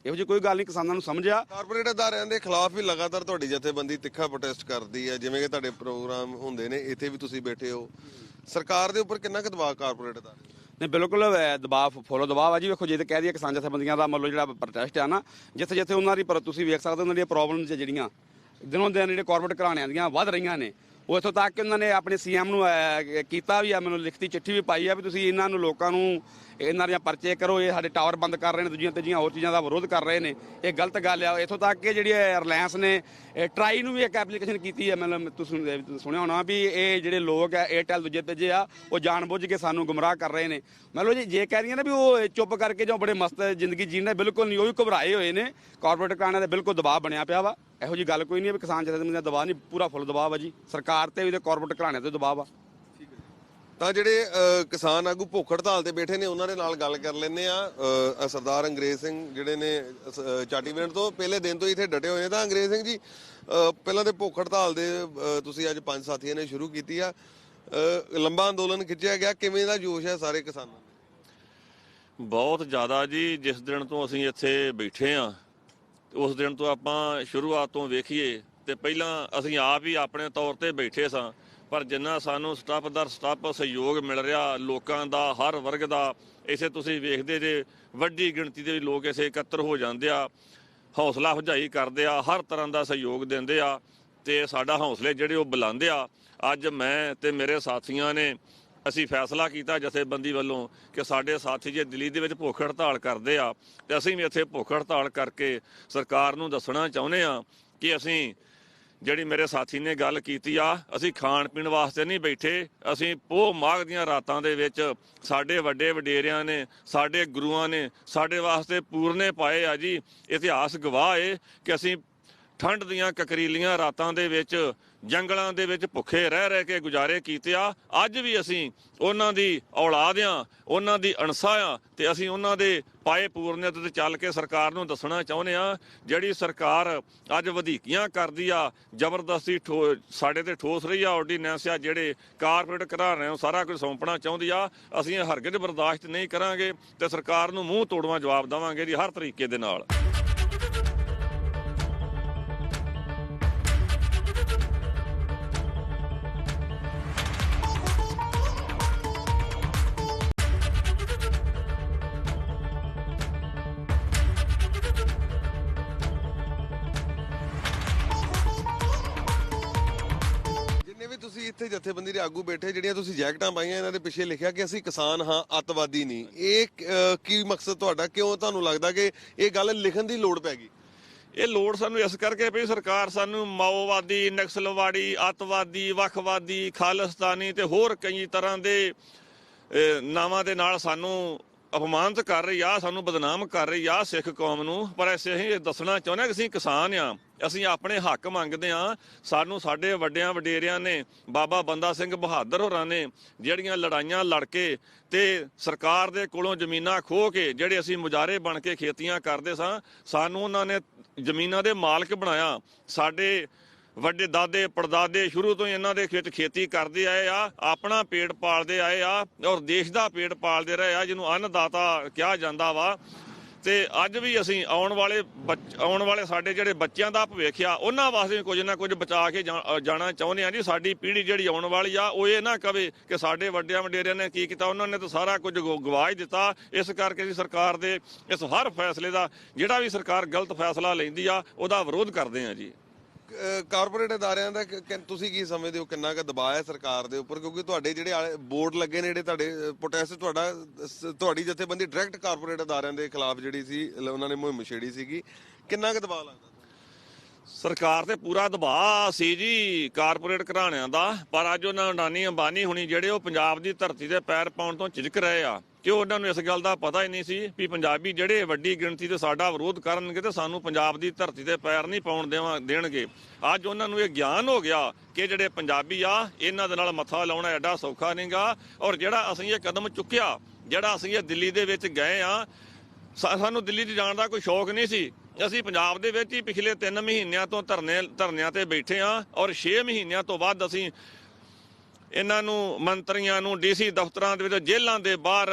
[SPEAKER 3] ਇਹੋ ਜਿਹੀ ਕੋਈ ਗੱਲ ਨਹੀਂ ਕਿਸਾਨਾਂ ਨੂੰ ਸਮਝਿਆ।
[SPEAKER 1] ਕਾਰਪੋਰੇਟ ਅਦਾਰਿਆਂ ਦੇ ਖਿਲਾਫ ਵੀ ਲਗਾਤਾਰ ਤੁਹਾਡੀ ਜਥੇਬੰਦੀ ਤਿੱਖਾ ਪ੍ਰੋਟੈਸਟ ਕਰਦੀ ਹੈ ਜਿਵੇਂ ਕਿ ਤੁਹਾਡੇ ਪ੍ਰੋਗਰਾਮ ਹੁੰਦੇ ਨੇ ਇੱਥੇ ਵੀ ਤੁਸੀਂ ਬੈਠੇ ਹੋ। ਸਰਕਾਰ ਦੇ ਉੱਪਰ ਕਿੰਨਾ ਕੁ ਦਬਾਅ ਕਾਰਪੋਰੇਟ ਦਾ?
[SPEAKER 3] ਨਹੀਂ ਬਿਲਕੁਲ ਦਬਾਅ ਫੋਲੋ ਦਬਾਅ ਆ ਜੀ। ਵੇਖੋ ਜੇ ਤੇ ਕਹਿ ਦਈਏ ਕਿਸਾਨ ਜਥੇਬੰਦੀਆਂ ਦਾ ਮੰਨ ਲਓ ਜਿਹੜਾ ਪ੍ਰੋਟੈਸਟ ਆ ਨਾ ਜਿੱਥੇ ਜਿੱਥੇ ਉਹਨਾਂ ਦੀ ਪਰ ਤੁਸੀਂ ਵੇਖ ਸਕਦੇ ਹੋ ਉਹਨਾਂ ਦੀਆਂ ਪ੍ਰੋਬਲਮਸ ਜਿਹੜੀਆਂ। ਦਿਨੋਂ ਦਿਨ ਜਿਹੜੇ ਕਾਰਪੋਰੇਟ ਘਰਾਣਿਆਂ ਦੀਆਂ ਵੱਧ ਰਹੀਆਂ ਨੇ। ਉਹ ਇੱਥੋਂ ਤੱਕ ਕਿ ਉਹਨਾਂ ਨੇ ਆਪਣੇ ਸੀਐਮ ਨੂੰ ਕੀਤਾ ਵੀ ਆ ਮੈਨੂੰ ਲਿਖਤੀ ਚਿੱਠੀ ਵੀ ਪਾਈ ਆ ਵੀ ਤੁਸੀਂ ਇਹਨਾਂ ਨੂੰ ਲੋਕਾਂ ਨੂੰ ਇਹਨਾਂ ਦੀਆਂ ਪਰਚੇ ਕਰੋ, ਇਹ ਸਾਡੇ ਟਾਵਰ ਬੰਦ ਕਰ ਰਹੇ ਨੇ, ਦੂਜੀਆਂ ਤੀਜੀਆਂ ਹੋਰ ਚੀਜ਼ਾਂ ਦਾ ਵਿਰੋਧ ਕਰ ਰਹੇ ਨੇ। ਇਹ ਗਲਤ ਗੱਲ ਆ। ਇੱਥੋਂ ਤੱਕ ਕਿ ਜਿਹੜੀ ਰਿਲਾਇੰਸ ਨੇ ਟਰਾਈ ਨੂੰ ਵੀ ਇੱਕ ਐਪਲੀਕੇਸ਼ਨ ਕੀਤੀ ਹੈ ਮਤਲਬ ਤੁਸੀਂ ਸੁਣਿਆ ਹੋਣਾ ਵੀ ਇਹ ਜਿਹੜੇ ਲੋਕ ਆ 에ਅਰਟੈਲ ਦੂਜੇ ਤੀਜੇ ਆ, ਉਹ ਜਾਣਬੁੱਝ ਕੇ ਸਾਨੂੰ ਗੁੰਮਰਾਹ ਕਰ ਰਹੇ ਨੇ। ਮਤਲਬ ਜੀ, ਜੇ ਕਹਿ ਰਹੀਆਂ ਨੇ ਵੀ ਉਹ ਚੁੱਪ ਕਰਕੇ ਜਾਂ ਬੜੇ ਮਸਤ ਜ਼ਿੰਦਗੀ ਜੀਣੇ ਬਿਲਕੁਲ ਨਹੀਂ, ਉਹ ਵੀ ਘਬਰਾਏ ਹੋਏ ਨੇ। ਕਾਰਪੋਰੇਟ ਕਾਰਨਾਂ ਦਾ ਬਿਲਕੁਲ ਦਬਾਅ ਬਣਿਆ ਪਿਆ ਵਾ। ਇਹੋ ਜੀ ਗੱਲ ਕੋਈ ਨਹੀਂ ਹੈ ਵੀ ਕਿਸਾਨ ਜਥੇਬੰਦੀਆਂ ਦਾ ਦਬਾਅ ਨਹੀਂ, ਪੂਰਾ ਫੁੱਲ ਦਬਾਅ ਵਾ ਜੀ। ਸਰਕਾਰ ਤੇ ਵੀ ਤੇ ਕਾਰਪੋਰੇਟ ਘਰਾਣਿਆਂ ਤੇ ਦਬਾਅ ਵਾ।
[SPEAKER 1] ਤਾਂ ਜਿਹੜੇ ਕਿਸਾਨ ਆਗੂ ਭੁੱਖ ਹੜਤਾਲ ਤੇ ਬੈਠੇ ਨੇ ਉਹਨਾਂ ਦੇ ਨਾਲ ਗੱਲ ਕਰ ਲੈਂਦੇ ਆ ਸਰਦਾਰ ਅੰਗਰੇਜ਼ ਸਿੰਘ ਜਿਹੜੇ ਨੇ ਅ, ਚਾਟੀਵਿੰਡ ਤੋਂ ਪਹਿਲੇ ਦਿਨ ਤੋਂ ਹੀ ਇੱਥੇ ਡਟੇ ਹੋਏ ਨੇ। ਤਾਂ ਅੰਗਰੇਜ਼ ਸਿੰਘ ਜੀ ਪਹਿਲਾਂ ਤੇ ਭੁੱਖ ਹੜਤਾਲ ਦੇ ਤੁਸੀਂ ਅੱਜ ਪੰਜ ਸਾਥੀਆਂ ਨੇ ਸ਼ੁਰੂ ਕੀਤੀ ਆ। ਲੰਬਾ ਅੰਦੋਲਨ ਖਿੱਚਿਆ ਗਿਆ। ਕਿਵੇਂ ਦਾ ਜੋਸ਼ ਹੈ ਸਾਰੇ ਕਿਸਾਨਾਂ ਦਾ
[SPEAKER 4] ਬਹੁਤ ਜ਼ਿਆਦਾ ਜੀ। ਜਿਸ ਦਿਨ ਤੋਂ ਅਸੀਂ ਇੱਥੇ ਬੈਠੇ ਆ ਉਸ ਦਿਨ ਤੋਂ ਆਪਾਂ ਸ਼ੁਰੂਆਤ ਤੋਂ ਵੇਖੀਏ ਤੇ ਪਹਿਲਾਂ ਅਸੀਂ ਆਪ ਹੀ ਆਪਣੇ ਤੌਰ ਤੇ ਬੈਠੇ ਸਾਂ। ਪਰ ਜਿੰਨਾ ਸਾਨੂੰ ਸਟਾਪ ਦਰ ਸਟਾਪ ਸਹਿਯੋਗ ਮਿਲ ਰਿਹਾ ਲੋਕਾਂ ਦਾ, ਹਰ ਵਰਗ ਦਾ, ਇਸੇ ਤੁਸੀਂ ਵੇਖਦੇ ਜੇ, ਵੱਡੀ ਗਿਣਤੀ ਦੇ ਲੋਕ ਇਸੇ ਇਕੱਤਰ ਹੋ ਜਾਂਦੇ ਆ, ਹੌਸਲਾ ਅਫਜ਼ਾਈ ਕਰਦੇ ਆ, ਹਰ ਤਰ੍ਹਾਂ ਦਾ ਸਹਿਯੋਗ ਦਿੰਦੇ ਆ ਤੇ ਸਾਡਾ ਹੌਸਲੇ ਜਿਹੜੇ ਉਹ ਬੁਲੰਦੇ ਆ। ਅੱਜ ਮੈਂ ਤੇ ਮੇਰੇ ਸਾਥੀਆਂ ਨੇ ਅਸੀਂ ਫੈਸਲਾ ਕੀਤਾ ਜਥੇਬੰਦੀ ਵੱਲੋਂ ਕਿ ਸਾਡੇ ਸਾਥੀ ਜੇ ਦਿੱਲੀ ਦੇ ਵਿੱਚ ਭੁੱਖ ਹੜਤਾਲ ਕਰਦੇ ਆ, ਤੇ ਅਸੀਂ ਵੀ ਇੱਥੇ ਭੁੱਖ ਹੜਤਾਲ ਕਰਕੇ ਸਰਕਾਰ ਨੂੰ ਦੱਸਣਾ ਚਾਹੁੰਦੇ ਆ ਕਿ ਅਸੀਂ ਜਿਹੜੀ ਮੇਰੇ ਸਾਥੀ ਨੇ ਗੱਲ ਕੀਤੀ ਆ, ਅਸੀਂ ਖਾਣ ਪੀਣ ਵਾਸਤੇ ਨਹੀਂ ਬੈਠੇ, ਅਸੀਂ ਪੋਹ ਮਾਘ ਦੀਆਂ ਰਾਤਾਂ ਦੇ ਵਿੱਚ ਸਾਡੇ ਵੱਡੇ ਵਡੇਰਿਆਂ ਨੇ, ਸਾਡੇ ਗੁਰੂਆਂ ਨੇ ਸਾਡੇ ਵਾਸਤੇ ਪੂਰਨੇ ਪਾਏ ਆ ਜੀ। ਇਤਿਹਾਸ ਗਵਾਹ ਏ ਕਿ ਅਸੀਂ ਠੰਡ ਦੀਆਂ ਕਕਰੀਲੀਆਂ ਰਾਤਾਂ ਦੇ ਵਿੱਚ, ਜੰਗਲਾਂ ਦੇ ਵਿੱਚ ਭੁੱਖੇ ਰਹਿ ਰਹਿ ਕੇ ਗੁਜ਼ਾਰੇ ਕੀਤੇ ਆ। ਅੱਜ ਵੀ ਅਸੀਂ ਉਹਨਾਂ ਦੀ ਔਲਾਦ ਆ, ਉਹਨਾਂ ਦੀ ਅਣਸਾ ਆ ਤੇ ਅਸੀਂ ਉਹਨਾਂ ਦੇ ਪਾਏ ਪੂਰਨਿਤ ਤੇ ਚੱਲ ਕੇ ਸਰਕਾਰ ਨੂੰ ਦੱਸਣਾ ਚਾਹੁੰਦੇ ਆ, ਜਿਹੜੀ ਸਰਕਾਰ ਅੱਜ ਵਧੀਕੀਆਂ ਕਰਦੀ ਆ, ਜ਼ਬਰਦਸਤੀ ਠੋ- ਸਾਡੇ ਤੇ ਠੋਸ ਰਹੀ ਆ, ਆਰਡੀਨੈਂਸ ਆ, ਜਿਹੜੇ ਕਾਰਪੋਰੇਟ ਘਰਾਣਿਆਂ ਨੂੰ ਸਾਰਾ ਕੁਝ ਸੌਂਪਣਾ ਚਾਹੁੰਦੀ ਆ। ਅਸੀਂ ਇਹ ਹਰਗਿਜ਼ ਬਰਦਾਸ਼ਤ ਨਹੀਂ ਕਰਾਂਗੇ ਤੇ ਸਰਕਾਰ ਨੂੰ ਮੂੰਹ ਤੋੜਵਾ ਜਵਾਬ ਦੇਵਾਂਗੇ ਜੀ ਹਰ ਤਰੀਕੇ ਦੇ ਨਾਲ।
[SPEAKER 1] ਇੱਥੇ ਜਥੇਬੰਦੀ ਦੇ ਆਗੂ ਬੈਠੇ, ਜਿਹੜੀਆਂ ਤੁਸੀਂ ਜੈਕਟਾਂ ਪਾਈਆਂ, ਇਹਨਾਂ ਦੇ ਪਿੱਛੇ ਲਿਖਿਆ ਕਿ ਅਸੀਂ ਕਿਸਾਨ ਹਾਂ, ਅੱਤਵਾਦੀ ਨਹੀਂ। ਇਹ ਕੀ ਮਕਸਦ ਤੁਹਾਡਾ? ਕਿਉਂ ਤੁਹਾਨੂੰ ਲੱਗਦਾ ਕਿ ਇਹ ਗੱਲ ਲਿਖਣ ਦੀ ਲੋੜ ਪੈ ਗਈ?
[SPEAKER 4] ਇਹ ਲੋੜ ਸਾਨੂੰ ਇਸ ਕਰਕੇ ਪਈ, ਸਰਕਾਰ ਸਾਨੂੰ ਮਾਓਵਾਦੀ, ਨਕਸਲਵਾੜੀ, ਅੱਤਵਾਦੀ, ਵੱਖਵਾਦੀ, ਖਾਲਿਸਤਾਨੀ ਤੇ ਹੋਰ ਕਈ ਤਰ੍ਹਾਂ ਦੇ ਨਾਵਾਂ ਦੇ ਨਾਲ ਸਾਨੂੰ ਅਪਮਾਨਿਤ ਕਰ ਰਹੀ ਆ, ਸਾਨੂੰ ਬਦਨਾਮ ਕਰ ਰਹੀ ਆ ਸਿੱਖ ਕੌਮ ਨੂੰ। ਪਰ ਅਸੀਂ ਇਹ ਦੱਸਣਾ ਚਾਹੁੰਦੇ ਹਾਂ ਕਿ ਅਸੀਂ ਕਿਸਾਨ ਆ। ਅਸੀਂ ਆਪਣੇ ਹੱਕ ਮੰਗਦੇ ਆ ਸਾਨੂੰ ਸਾਡੇ ਵੱਡਿਆਂ ਵਡੇਰਿਆਂ ਨੇ, ਬਾਬਾ ਬੰਦਾ ਸਿੰਘ ਬਹਾਦਰ ਹੋਰਾਂ ਨੇ ਜਿਹੜੀਆਂ ਲੜਾਈਆਂ ਲੜ ਕੇ ਤੇ ਸਰਕਾਰ ਦੇ ਕੋਲੋਂ ਜ਼ਮੀਨਾਂ ਖੋਹ ਕੇ, ਜਿਹੜੇ ਅਸੀਂ ਮੁਜਾਰੇ ਬਣ ਕੇ ਖੇਤੀਆਂ ਕਰਦੇ ਸਾਂ, ਸਾਨੂੰ ਉਹਨਾਂ ਨੇ ਜ਼ਮੀਨਾਂ ਦੇ ਮਾਲਕ ਬਣਾਇਆ। ਸਾਡੇ ਵੱਡੇ ਦਾਦੇ, ਪੜਦਾਦੇ ਸ਼ੁਰੂ ਤੋਂ ਹੀ ਇਹਨਾਂ ਦੇ ਖੇਤ ਖੇਤੀ ਕਰਦੇ ਆਏ ਆ, ਆਪਣਾ ਪੇਟ ਪਾਲਦੇ ਆਏ ਆ ਔਰ ਦੇਸ਼ ਦਾ ਪੇਟ ਪਾਲਦੇ ਰਹੇ ਆ, ਜਿਹਨੂੰ ਅੰਨਦਾਤਾ ਕਿਹਾ ਜਾਂਦਾ ਵਾ। ਤੇ ਅੱਜ ਵੀ ਅਸੀਂ ਆਉਣ ਵਾਲੇ ਬੱਚ- ਆਉਣ ਵਾਲੇ ਸਾਡੇ ਜਿਹੜੇ ਬੱਚਿਆਂ ਦਾ ਭਵਿੱਖ ਆ, ਉਹਨਾਂ ਵਾਸਤੇ ਵੀ ਕੁਝ ਨਾ ਕੁਝ ਬਚਾ ਕੇ ਜਾਣਾ ਚਾਹੁੰਦੇ ਆ ਜੀ। ਸਾਡੀ ਪੀੜ੍ਹੀ ਜਿਹੜੀ ਆਉਣ ਵਾਲੀ ਆ, ਉਹ ਇਹ ਨਾ ਕਵੇ ਕਿ ਸਾਡੇ ਵੱਡਿਆਂ ਵਡੇਰਿਆਂ ਨੇ ਕੀ ਕੀਤਾ, ਉਹਨਾਂ ਨੇ ਤਾਂ ਸਾਰਾ ਕੁਝ ਗੋ- ਗਵਾ ਦਿੱਤਾ। ਇਸ ਕਰਕੇ ਅਸੀਂ ਸਰਕਾਰ ਦੇ ਇਸ ਹਰ ਫੈਸਲੇ ਦਾ, ਜਿਹੜਾ ਵੀ ਸਰਕਾਰ ਗਲਤ ਫੈਸਲਾ ਲੈਂਦੀ ਆ, ਉਹਦਾ ਵਿਰੋਧ ਕਰਦੇ ਆ ਜੀ।
[SPEAKER 1] ਕਾਰਪੋਰੇਟ ਅਦਾਰਿਆਂ ਦਾ ਕਿ- ਕਿ- ਤੁਸੀਂ ਕੀ ਸਮਝਦੇ ਹੋ? ਕਿੰਨਾ ਕੁ ਦਬਾਅ ਹੈ ਸਰਕਾਰ ਦੇ ਉੱਪਰ? ਕਿਉਂਕਿ ਤੁਹਾਡੇ ਜਿਹੜੇ ਆਲੇ- ਬੋਰਡ ਲੱਗੇ ਨੇ, ਜਿਹੜੇ ਤੁਹਾਡੇ ਪ੍ਰੋਟੈਸਟ ਤੁਹਾਡਾ ਸ- ਤੁਹਾਡੀ ਜਥੇਬੰਦੀ ਡਾਇਰੈਕਟ ਕਾਰਪੋਰੇਟ ਅਦਾਰਿਆਂ ਦੇ ਖਿਲਾਫ ਜਿਹੜੀ ਸੀ, ਲ- ਉਹਨਾਂ ਨੇ ਮੁਹਿੰਮ ਛੇੜੀ ਸੀਗੀ। ਕਿੰਨਾ ਕੁ ਦਬਾਅ ਲੱਗਦਾ?
[SPEAKER 4] ਸਰਕਾਰ ਤੇ ਪੂਰਾ ਦਬਾਅ ਸੀ ਜੀ ਕਾਰਪੋਰੇਟ ਘਰਾਣਿਆਂ ਦਾ, ਪਰ ਅੱਜ ਉਹਨਾਂ ਅਡਾਨੀ ਅੰਬਾਨੀ ਹੁਣੀ ਜਿਹੜੇ ਉਹ ਪੰਜਾਬ ਦੀ ਧਰਤੀ ਤੇ ਪੈਰ ਪਾਉਣ ਤੋਂ ਝਿਜਕ ਰਹੇ ਆ। ਕਿ ਉਹਨਾਂ ਨੂੰ ਇਸ ਗੱਲ ਦਾ ਪਤਾ ਹੀ ਨਹੀਂ ਸੀ ਵੀ ਪੰਜਾਬੀ ਜਿਹੜੇ ਵੱਡੀ ਗਿਣਤੀ ਤੇ ਸਾਡਾ ਵਿਰੋਧ ਕਰਨਗੇ ਤੇ ਸਾਨੂੰ ਪੰਜਾਬ ਦੀ ਧਰਤੀ ਤੇ ਪੈਰ ਨਹੀਂ ਪਾਉਣ ਦੇਵਾਂ ਦੇਣਗੇ। ਅੱਜ ਉਹਨਾਂ ਨੂੰ ਇਹ ਗਿਆਨ ਹੋ ਗਿਆ ਕਿ ਜਿਹੜੇ ਪੰਜਾਬੀ ਆ, ਇਹਨਾਂ ਦੇ ਨਾਲ ਮੱਥਾ ਲਾਉਣਾ ਐਡਾ ਸੌਖਾ ਨਹੀਂਗਾ ਔਰ ਜਿਹੜਾ ਅਸੀਂ ਇਹ ਕਦਮ ਚੁੱਕਿਆ, ਜਿਹੜਾ ਅਸੀਂ ਇਹ ਦਿੱਲੀ ਦੇ ਵਿੱਚ ਗਏ ਆ ਸਾਨੂੰ ਦਿੱਲੀ 'ਚ ਜਾਣ ਦਾ ਕੋਈ ਸ਼ੌਕ ਨਹੀਂ ਸੀ। ਅਸੀਂ ਪੰਜਾਬ ਦੇ ਵਿੱਚ ਹੀ ਪਿਛਲੇ 3 ਮਹੀਨਿਆਂ ਤੋਂ ਧਰਨੇ, ਧਰਨਿਆਂ ਤੇ ਬੈਠੇ ਆ ਔਰ 6 ਮਹੀਨਿਆਂ ਤੋਂ ਬਾਅਦ ਅਸੀਂ ਇਹਨਾਂ ਨੂੰ, ਮੰਤਰੀਆਂ ਨੂੰ, ਡੀਸੀ ਦਫ਼ਤਰਾਂ ਦੇ ਵਿੱਚ ਜੇਲ੍ਹਾਂ ਦੇ ਬਾਹਰ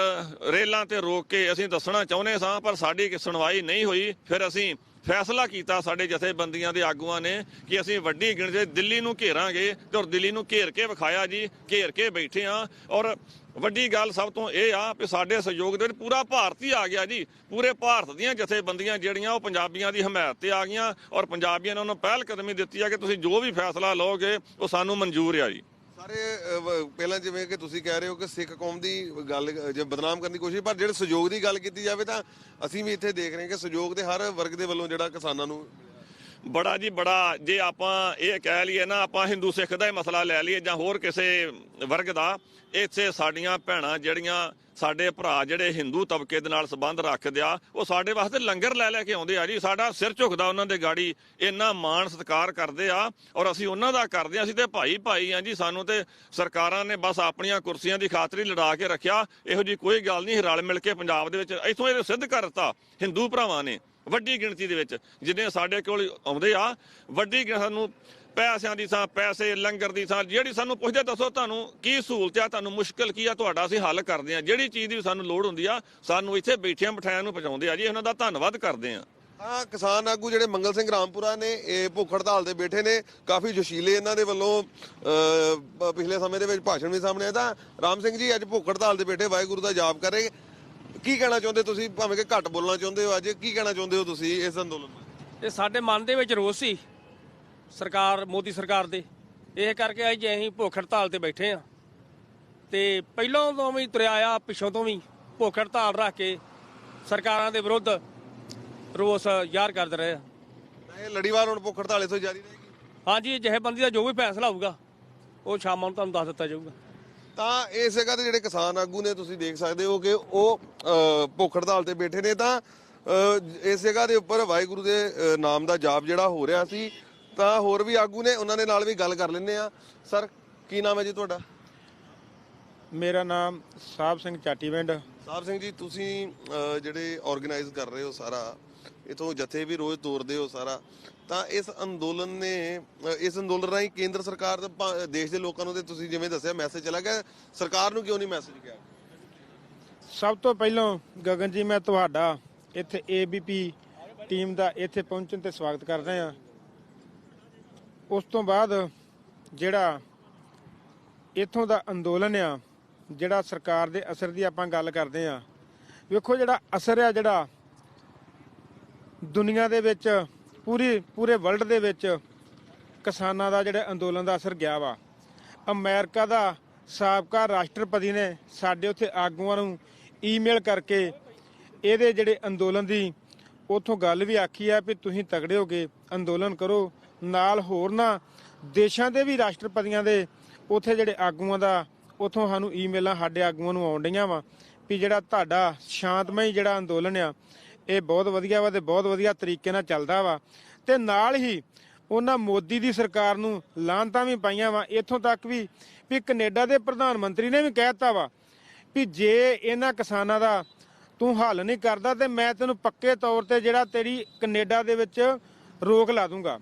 [SPEAKER 4] ਰੇਲਾਂ ਤੇ ਰੋਕ ਕੇ ਅਸੀਂ ਦੱਸਣਾ ਚਾਹੁੰਦੇ ਸਾਂ, ਪਰ ਸਾਡੀ ਸੁਣਵਾਈ ਨਹੀਂ ਹੋਈ। ਫਿਰ ਅਸੀਂ ਫੈਸਲਾ ਕੀਤਾ ਸਾਡੇ ਜਥੇਬੰਦੀਆਂ ਦੇ ਆਗੂਆਂ ਨੇ ਕਿ ਅਸੀਂ ਵੱਡੀ ਗਿਣਤੀ ਦਿੱਲੀ ਨੂੰ ਘੇਰਾਂਗੇ ਤੇ ਔਰ ਦਿੱਲੀ ਨੂੰ ਘੇਰ ਕੇ ਵਿਖਾਇਆ ਜੀ, ਘੇਰ ਕੇ ਬੈਠੇ ਆ ਔਰ ਵੱਡੀ ਗੱਲ ਸਭ ਤੋਂ ਇਹ ਆ ਕਿ ਸਾਡੇ ਸਹਿਯੋਗ ਦੇ ਵਿੱਚ ਪੂਰਾ ਭਾਰਤ ਹੀ ਆ ਗਿਆ ਜੀ। ਪੂਰੇ ਭਾਰਤ ਦੀਆਂ ਜਥੇਬੰਦੀਆਂ ਜਿਹੜੀਆਂ ਉਹ ਪੰਜਾਬੀਆਂ ਦੀ ਹਮਾਇਤ ਤੇ ਆ ਗਈਆਂ ਔਰ ਪੰਜਾਬੀਆਂ ਨੇ ਉਹਨਾਂ ਨੂੰ ਪਹਿਲ ਕਦਮੀ ਦਿੱਤੀ ਆ ਕਿ ਤੁਸੀਂ ਜੋ ਵੀ ਫੈਸਲਾ ਲਓਗੇ, ਉਹ ਸਾਨੂੰ ਮਨਜ਼ੂਰ ਆ ਜੀ।
[SPEAKER 1] ਸਾਰੇ ਪਹਿਲਾਂ ਜਿਵੇਂ ਕਿ ਤੁਸੀਂ ਕਹਿ ਰਹੇ ਹੋ ਕਿ ਸਿੱਖ ਕੌਮ ਦੀ ਗੱਲ, ਜੇ ਬਦਨਾਮ ਕਰਨ ਦੀ ਕੋਸ਼ਿਸ਼, ਪਰ ਜਿਹੜੇ ਸਹਿਯੋਗ ਦੀ ਗੱਲ ਕੀਤੀ ਜਾਵੇ ਤਾਂ ਅਸੀਂ ਵੀ ਇੱਥੇ ਦੇਖ ਰਹੇ ਹਾਂ ਕਿ ਸਹਿਯੋਗ ਦੇ ਹਰ ਵਰਗ ਦੇ ਵੱਲੋਂ ਜਿਹੜਾ ਕਿਸਾਨਾਂ ਨੂੰ
[SPEAKER 4] ਬੜਾ ਜੀ ਬੜਾ, ਜੇ ਆਪਾਂ ਇਹ ਕਹਿ ਲਈਏ ਨਾ, ਆਪਾਂ ਹਿੰਦੂ ਸਿੱਖ ਦਾ ਹੀ ਮਸਲਾ ਲੈ ਲਈਏ ਜਾਂ ਹੋਰ ਕਿਸੇ ਵਰਗ ਦਾ, ਇੱਥੇ ਸਾਡੀਆਂ ਭੈਣਾਂ ਜਿਹੜੀਆਂ ਸਾਡੇ ਭਰਾ ਜਿਹੜੇ ਹਿੰਦੂ ਤਬਕੇ ਦੇ ਨਾਲ ਸੰਬੰਧ ਰੱਖਦੇ ਆ, ਉਹ ਸਾਡੇ ਵਾਸਤੇ ਲੰਗਰ ਲੈ ਲੈ ਕੇ ਆਉਂਦੇ ਆ ਜੀ। ਸਾਡਾ ਸਿਰ ਝੁਕਦਾ ਉਹਨਾਂ ਦੇ ਗਾੜੀ, ਇੰਨਾ ਮਾਣ ਸਤਿਕਾਰ ਕਰਦੇ ਆ ਔਰ ਅਸੀਂ ਉਹਨਾਂ ਦਾ ਕਰਦੇ ਆ, ਅਸੀਂ ਤੇ ਭਾਈ ਭਾਈ ਆ ਜੀ, ਸਾਨੂੰ ਤੇ ਸਰਕਾਰਾਂ ਨੇ ਬਸ ਆਪਣੀਆਂ ਕੁਰਸੀਆਂ ਦੀ ਖਾਤਰੀ ਲੜਾ ਕੇ ਰੱਖਿਆ। ਇਹੋ ਜੀ ਕੋਈ ਗੱਲ ਨਹੀਂ, ਰਲ ਮਿਲ ਕੇ ਪੰਜਾਬ ਦੇ ਵਿੱਚ ਇੱਥੋਂ ਇਹ ਸਿੱਧ ਕਰ ਦਿੱਤਾ, ਹਿੰਦੂ ਭਰਾਵਾਂ ਨੇ। ਵੱਡੀ ਗਿਣਤੀ ਦੇ ਵਿੱਚ ਜਿੰਨੇ ਸਾਡੇ ਕੋਲ ਆਉਂਦੇ ਆ ਵੱਡੀ ਸਾਨੂੰ ਪੈਸਿਆਂ ਦੀ ਥਾਂ ਪੈਸੇ ਲੰਗਰ ਦੀ ਥਾਂ ਜਿਹੜੀ ਸਾਨੂੰ ਪੁੱਛਦੇ ਦੱਸੋ ਤੁਹਾਨੂੰ ਕੀ ਸਹੂਲਤ ਆ ਤੁਹਾਨੂੰ ਮੁਸ਼ਕਲ ਕੀ ਆ ਤੁਹਾਡਾ ਅਸੀਂ ਹੱਲ ਕਰਦੇ ਆ। ਜਿਹੜੀ ਚੀਜ਼ ਦੀ ਸਾਨੂੰ ਲੋੜ ਹੁੰਦੀ ਆ ਸਾਨੂੰ ਇੱਥੇ ਬੈਠਿਆਂ ਬਿਠਾਇਆਂ ਨੂੰ ਪਹੁੰਚਾਉਂਦੇ ਆ ਜੀ ਇਹਨਾਂ ਦਾ ਧੰਨਵਾਦ ਕਰਦੇ ਆ।
[SPEAKER 1] ਹਾਂ ਕਿਸਾਨ ਆਗੂ ਜਿਹੜੇ ਮੰਗਲ ਸਿੰਘ ਰਾਮਪੁਰਾ ਨੇ ਇਹ ਭੁੱਖ ਹੜਤਾਲ ਤੇ ਬੈਠੇ ਨੇ ਕਾਫੀ ਜੋਸ਼ੀਲੇ ਇਹਨਾਂ ਦੇ ਵੱਲੋਂ ਅਹ, ਪਿਛਲੇ ਸਮੇਂ ਦੇ ਵਿੱਚ ਭਾਸ਼ਣ ਵੀ ਸਾਹਮਣੇ ਆਇਆ ਤਾਂ ਰਾਮ ਸਿੰਘ ਜੀ ਅੱਜ ਭੁੱਖ ਹੜਤਾਲ ਤੇ ਬੈਠੇ ਵਾਹਿਗੁਰੂ ਦਾ ਜਾਪ ਕਰੇ ਕੀ ਕਹਿਣਾ ਚਾਹੁੰਦੇ ਤੁਸੀਂ? ਭਾਵੇਂ ਕਿ ਘੱਟ ਬੋਲਣਾ ਚਾਹੁੰਦੇ ਹੋ ਅੱਜ ਕੀ ਕਹਿਣਾ ਚਾਹੁੰਦੇ ਹੋ ਤੁਸੀਂ ਇਸ ਅੰਦੋਲਨ
[SPEAKER 5] ਇਹ ਸਾਡੇ ਮਨ ਦੇ ਵਿੱਚ ਰੋਸ ਸੀ ਸਰਕਾਰ ਮੋਦੀ ਸਰਕਾਰ ਦੇ। ਇਹ ਕਰਕੇ ਅੱਜ ਅਸੀਂ ਭੁੱਖ ਹੜਤਾਲ ਤੇ ਬੈਠੇ ਆ ਤੇ ਪਹਿਲਾਂ ਤੋਂ ਵੀ ਤੁਰਿਆ ਆ ਪਿੱਛੋਂ ਤੋਂ ਵੀ ਭੁੱਖ ਹੜਤਾਲ ਰੱਖ ਕੇ ਸਰਕਾਰਾਂ ਦੇ ਵਿਰੁੱਧ ਰੋਸ ਜ਼ਾਹਰ ਕਰਦੇ ਰਹੇ ਆ।
[SPEAKER 1] ਤਾਂ ਇਹ ਲੜੀਵਾਰ ਹੁਣ ਭੁੱਖ ਹੜਤਾਲ ਇਥੋਂ ਜਾਰੀ ਰਹੇਗੀ।
[SPEAKER 5] ਹਾਂਜੀ ਜਥੇਬੰਦੀ ਦਾ ਜੋ ਵੀ ਫੈਸਲਾ ਹੋਊਗਾ ਉਹ ਸ਼ਾਮਾਂ ਨੂੰ ਤੁਹਾਨੂੰ ਦੱਸ ਦਿੱਤਾ ਜਾਊਗਾ।
[SPEAKER 1] ਤਾਂ ਇਸ ਜਗ੍ਹਾ ਤੇ ਜਿਹੜੇ ਕਿਸਾਨ ਆਗੂ ਨੇ ਤੁਸੀਂ ਦੇਖ ਸਕਦੇ ਹੋ ਕਿ ਉਹ ਭੁੱਖ ਹੜਤਾਲ ਤੇ ਬੈਠੇ ਨੇ ਤਾਂ ਇਸ ਜਗ੍ਹਾ ਦੇ ਉੱਪਰ ਵਾਹਿਗੁਰੂ ਦੇ ਨਾਮ ਦਾ ਜਾਪ ਜਿਹੜਾ ਹੋ ਰਿਹਾ ਸੀ ਤਾਂ ਹੋਰ ਵੀ ਆਗੂ ਨੇ ਉਹਨਾਂ ਦੇ ਨਾਲ ਵੀ ਗੱਲ ਕਰ ਲੈਂਦੇ ਆ ਸਰ ਕੀ ਨਾਮ ਹੈ ਜੀ ਤੁਹਾਡਾ?
[SPEAKER 6] ਮੇਰਾ ਨਾਮ ਸਾਹਿਬ ਸਿੰਘ ਚਾਟੀਵਿੰਡ
[SPEAKER 1] ਸਾਹਿਬ ਸਿੰਘ ਜੀ ਤੁਸੀਂ ਜਿਹੜੇ ਆਰਗੇਨਾਈਜ਼ ਕਰ ਰਹੇ ਹੋ ਸਾਰਾ ਇਥੋਂ ਜਥੇ ਵੀ ਰੋਜ਼ ਤੋਰਦੇ ਹੋ ਸਾਰਾ ਤਾਂ ਇਸ ਅੰਦੋਲਨ ਨੇ ਇਸ ਅੰਦੋਲਨ ਰਾਹੀਂ ਕੇਂਦਰ ਸਰਕਾਰ ਤੇ ਦੇਸ਼ ਦੇ ਲੋਕਾਂ ਨੂੰ ਤੇ ਤੁਸੀਂ ਜਿਵੇਂ ਦੱਸਿਆ ਮੈਸੇਜ ਚਲਾ ਗਿਆ। ਸਰਕਾਰ ਨੂੰ ਕਿਉਂ ਨਹੀਂ ਮੈਸੇਜ ਗਿਆ
[SPEAKER 6] ਸਭ ਤੋਂ ਪਹਿਲਾਂ ਗਗਨ ਜੀ, ਮੈਂ ਤੁਹਾਡਾ ਇੱਥੇ ਏਬੀਪੀ ਟੀਮ ਦਾ ਇੱਥੇ ਪਹੁੰਚਣ ਤੇ ਸਵਾਗਤ ਕਰਦੇ ਹਾਂ। ਉਸ ਤੋਂ ਬਾਅਦ ਜਿਹੜਾ ਇੱਥੋਂ ਦਾ ਅੰਦੋਲਨ ਆ, ਜਿਹੜਾ ਸਰਕਾਰ ਦੇ ਅਸਰ ਦੀ ਆਪਾਂ ਗੱਲ ਕਰਦੇ ਆ ਵੇਖੋ ਜਿਹੜਾ ਅਸਰ ਆ ਜਿਹੜਾ ਦੁਨੀਆ ਦੇ ਵਿੱਚ ਪੂਰੀ, ਪੂਰੇ ਵਰਲਡ ਦੇ ਵਿੱਚ ਕਿਸਾਨਾਂ ਦਾ ਜਿਹੜੇ ਅੰਦੋਲਨ ਦਾ ਅਸਰ ਗਿਆ ਵਾ। ਅਮਰੀਕਾ ਦਾ ਸਾਬਕਾ ਰਾਸ਼ਟਰਪਤੀ ਨੇ ਸਾਡੇ ਉੱਥੇ ਆਗੂਆਂ ਨੂੰ ਈਮੇਲ ਕਰਕੇ ਇਹਦੇ ਜਿਹੜੇ ਅੰਦੋਲਨ ਦੀ ਉਥੋਂ ਗੱਲ ਵੀ ਆਖੀ ਆ ਵੀ ਤੁਸੀਂ ਤਗੜੇ ਹੋ ਕੇ ਅੰਦੋਲਨ ਕਰੋ, ਨਾਲ ਹੋਰ ਨਾ ਦੇਸ਼ਾਂ ਦੇ ਵੀ ਰਾਸ਼ਟਰਪਤੀਆਂ ਦੇ ਉਥੇ ਜਿਹੜੇ ਆਗੂਆਂ ਦਾ ਉਥੋਂ ਸਾਨੂੰ ਈਮੇਲਾਂ ਸਾਡੇ ਆਗੂਆਂ ਨੂੰ ਆਉਣ ਡਈਆਂ ਵਾ ਵੀ ਜਿਹੜਾ ਤੁਹਾਡਾ ਸ਼ਾਂਤਮਈ ਜਿਹੜਾ ਅੰਦੋਲਨ ਆ ਇਹ ਬਹੁਤ ਵਧੀਆ ਵਾ ਤੇ ਬਹੁਤ ਵਧੀਆ ਤਰੀਕੇ ਨਾਲ ਚੱਲਦਾ ਵਾ। ਤੇ ਨਾਲ ਹੀ ਉਹਨਾਂ ਮੋਦੀ ਦੀ ਸਰਕਾਰ ਨੂੰ ਲਾਂਤਾਂ ਵੀ ਪਾਈਆਂ ਵਾ। ਇੱਥੋਂ ਤੱਕ ਵੀ ਵੀ ਕੈਨੇਡਾ ਦੇ ਪ੍ਰਧਾਨ ਮੰਤਰੀ ਨੇ ਵੀ ਕਹਿਤਾ ਵਾ ਵੀ ਜੇ ਇਹਨਾਂ ਕਿਸਾਨਾਂ ਦਾ ਤੂੰ ਹੱਲ ਨਹੀਂ ਕਰਦਾ ਤੇ ਮੈਂ ਤੈਨੂੰ ਪੱਕੇ ਤੌਰ ਤੇ ਜਿਹੜਾ ਤੇਰੀ ਕੈਨੇਡਾ ਦੇ ਵਿੱਚ ਰੋਕ ਲਾ ਦੂੰਗਾ।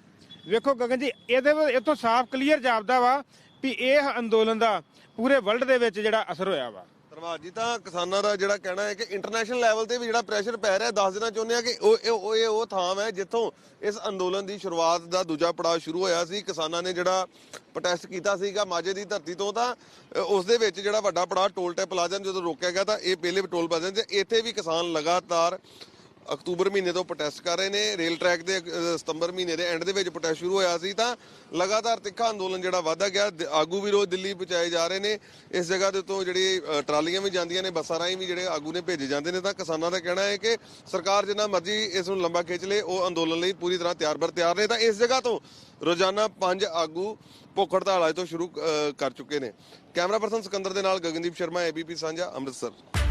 [SPEAKER 6] ਵੇਖੋ ਗਗਨ ਜੀ, ਇਹਦੇ ਵਿੱਚ ਇਥੋਂ ਸਾਫ਼ ਕਲੀਅਰ ਜਾਪਦਾ ਵਾ ਵੀ ਇਹ ਅੰਦੋਲਨ ਦਾ ਪੂਰੇ ਵਰਲਡ ਦੇ ਵਿੱਚ ਜਿਹੜਾ ਅਸਰ ਹੋਇਆ ਵਾ।
[SPEAKER 1] ਧੰਨਵਾਦ ਜੀ। ਤਾਂ ਕਿਸਾਨਾਂ ਦਾ ਜਿਹੜਾ ਕਹਿਣਾ ਹੈ ਕਿ ਇੰਟਰਨੈਸ਼ਨਲ ਲੈਵਲ ਤੇ ਵੀ ਜਿਹੜਾ ਪ੍ਰੈਸ਼ਰ ਪੈ ਰਿਹਾ ਦੱਸ ਦੇਣਾ ਚਾਹੁੰਦੇ ਆ ਕਿ ਉਹ ਉਹ ਇਹ ਉਹ ਥਾਂ ਹੈ ਜਿੱਥੋਂ ਇਸ ਅੰਦੋਲਨ ਦੀ ਸ਼ੁਰੂਆਤ ਦਾ ਦੂਜਾ ਪੜਾਅ ਸ਼ੁਰੂ ਹੋਇਆ ਸੀ। ਕਿਸਾਨਾਂ ਨੇ ਜਿਹੜਾ ਪ੍ਰੋਟੈਸਟ ਕੀਤਾ ਸੀਗਾ ਮਾਝੇ ਦੀ ਧਰਤੀ ਤੋਂ ਤਾਂ ਅ, ਉਸ ਦੇ ਵਿੱਚ ਜਿਹੜਾ ਵੱਡਾ ਪੜਾਅ ਟੋਲ ਟੈਪ ਪਲਾਜ਼ਾ ਨੂੰ ਜਦੋਂ ਰੋਕਿਆ ਗਿਆ ਤਾਂ ਇਹ ਪਹਿਲੇ ਟੋਲ ਪਲਾਜ਼ਾ ਤੇ ਇੱਥੇ ਵੀ ਕਿਸਾਨ ਲਗਾਤਾਰ ਅਕਤੂਬਰ ਮਹੀਨੇ ਤੋਂ ਪ੍ਰੋਟੈਸਟ ਕਰ ਰਹੇ ਨੇ। ਰੇਲ ਟਰੈਕ ਦੇ ਅ, ਸਤੰਬਰ ਮਹੀਨੇ ਦੇ ਐਂਡ ਦੇ ਵਿੱਚ ਪ੍ਰੋਟੈਸਟ ਸ਼ੁਰੂ ਹੋਇਆ ਸੀ ਤਾਂ ਲਗਾਤਾਰ ਤਿੱਖਾ ਅੰਦੋਲਨ ਜਿਹੜਾ ਵਧਦਾ ਗਿਆ। ਆਗੂ ਵੀ ਰੋਜ਼ ਦਿੱਲੀ ਪਹੁੰਚਾਏ ਜਾ ਰਹੇ ਨੇ। ਇਸ ਜਗ੍ਹਾ ਦੇ ਉੱਤੋਂ ਜਿਹੜੀ ਟਰਾਲੀਆਂ ਵੀ ਜਾਂਦੀਆਂ ਨੇ ਬੱਸਾਂ ਰਾਹੀਂ ਵੀ ਜਿਹੜੇ ਆਗੂ ਨੇ ਭੇਜੇ ਜਾਂਦੇ ਨੇ ਤਾਂ ਕਿਸਾਨਾਂ ਦਾ ਕਹਿਣਾ ਹੈ ਕਿ ਸਰਕਾਰ ਜਿੰਨਾ ਮਰਜ਼ੀ ਇਸ ਨੂੰ ਲੰਬਾ ਖਿੱਚ ਲੇ ਉਹ ਅੰਦੋਲਨ ਲਈ ਪੂਰੀ ਤਰ੍ਹਾਂ ਤਿਆਰ ਬਰ ਤਿਆਰ ਨੇ ਤਾਂ ਇਸ ਜਗ੍ਹਾ ਤੋਂ ਰੋਜ਼ਾਨਾ ਪੰਜ ਆਗੂ ਭੁੱਖ ਹੜਤਾਲ ਅੱਜ ਤੋਂ ਸ਼ੁਰੂ ਕਰ ਚੁੱਕੇ ਨੇ। ਕੈਮਰਾ ਪਰਸਨ ਸਿਕੰਦਰ ਦੇ ਨਾਲ ਗਗਨਦੀਪ ਸ਼ਰਮਾ ਏਬੀਪੀ ਸਾਂਝਾ ਅੰਮ੍ਰਿਤਸਰ।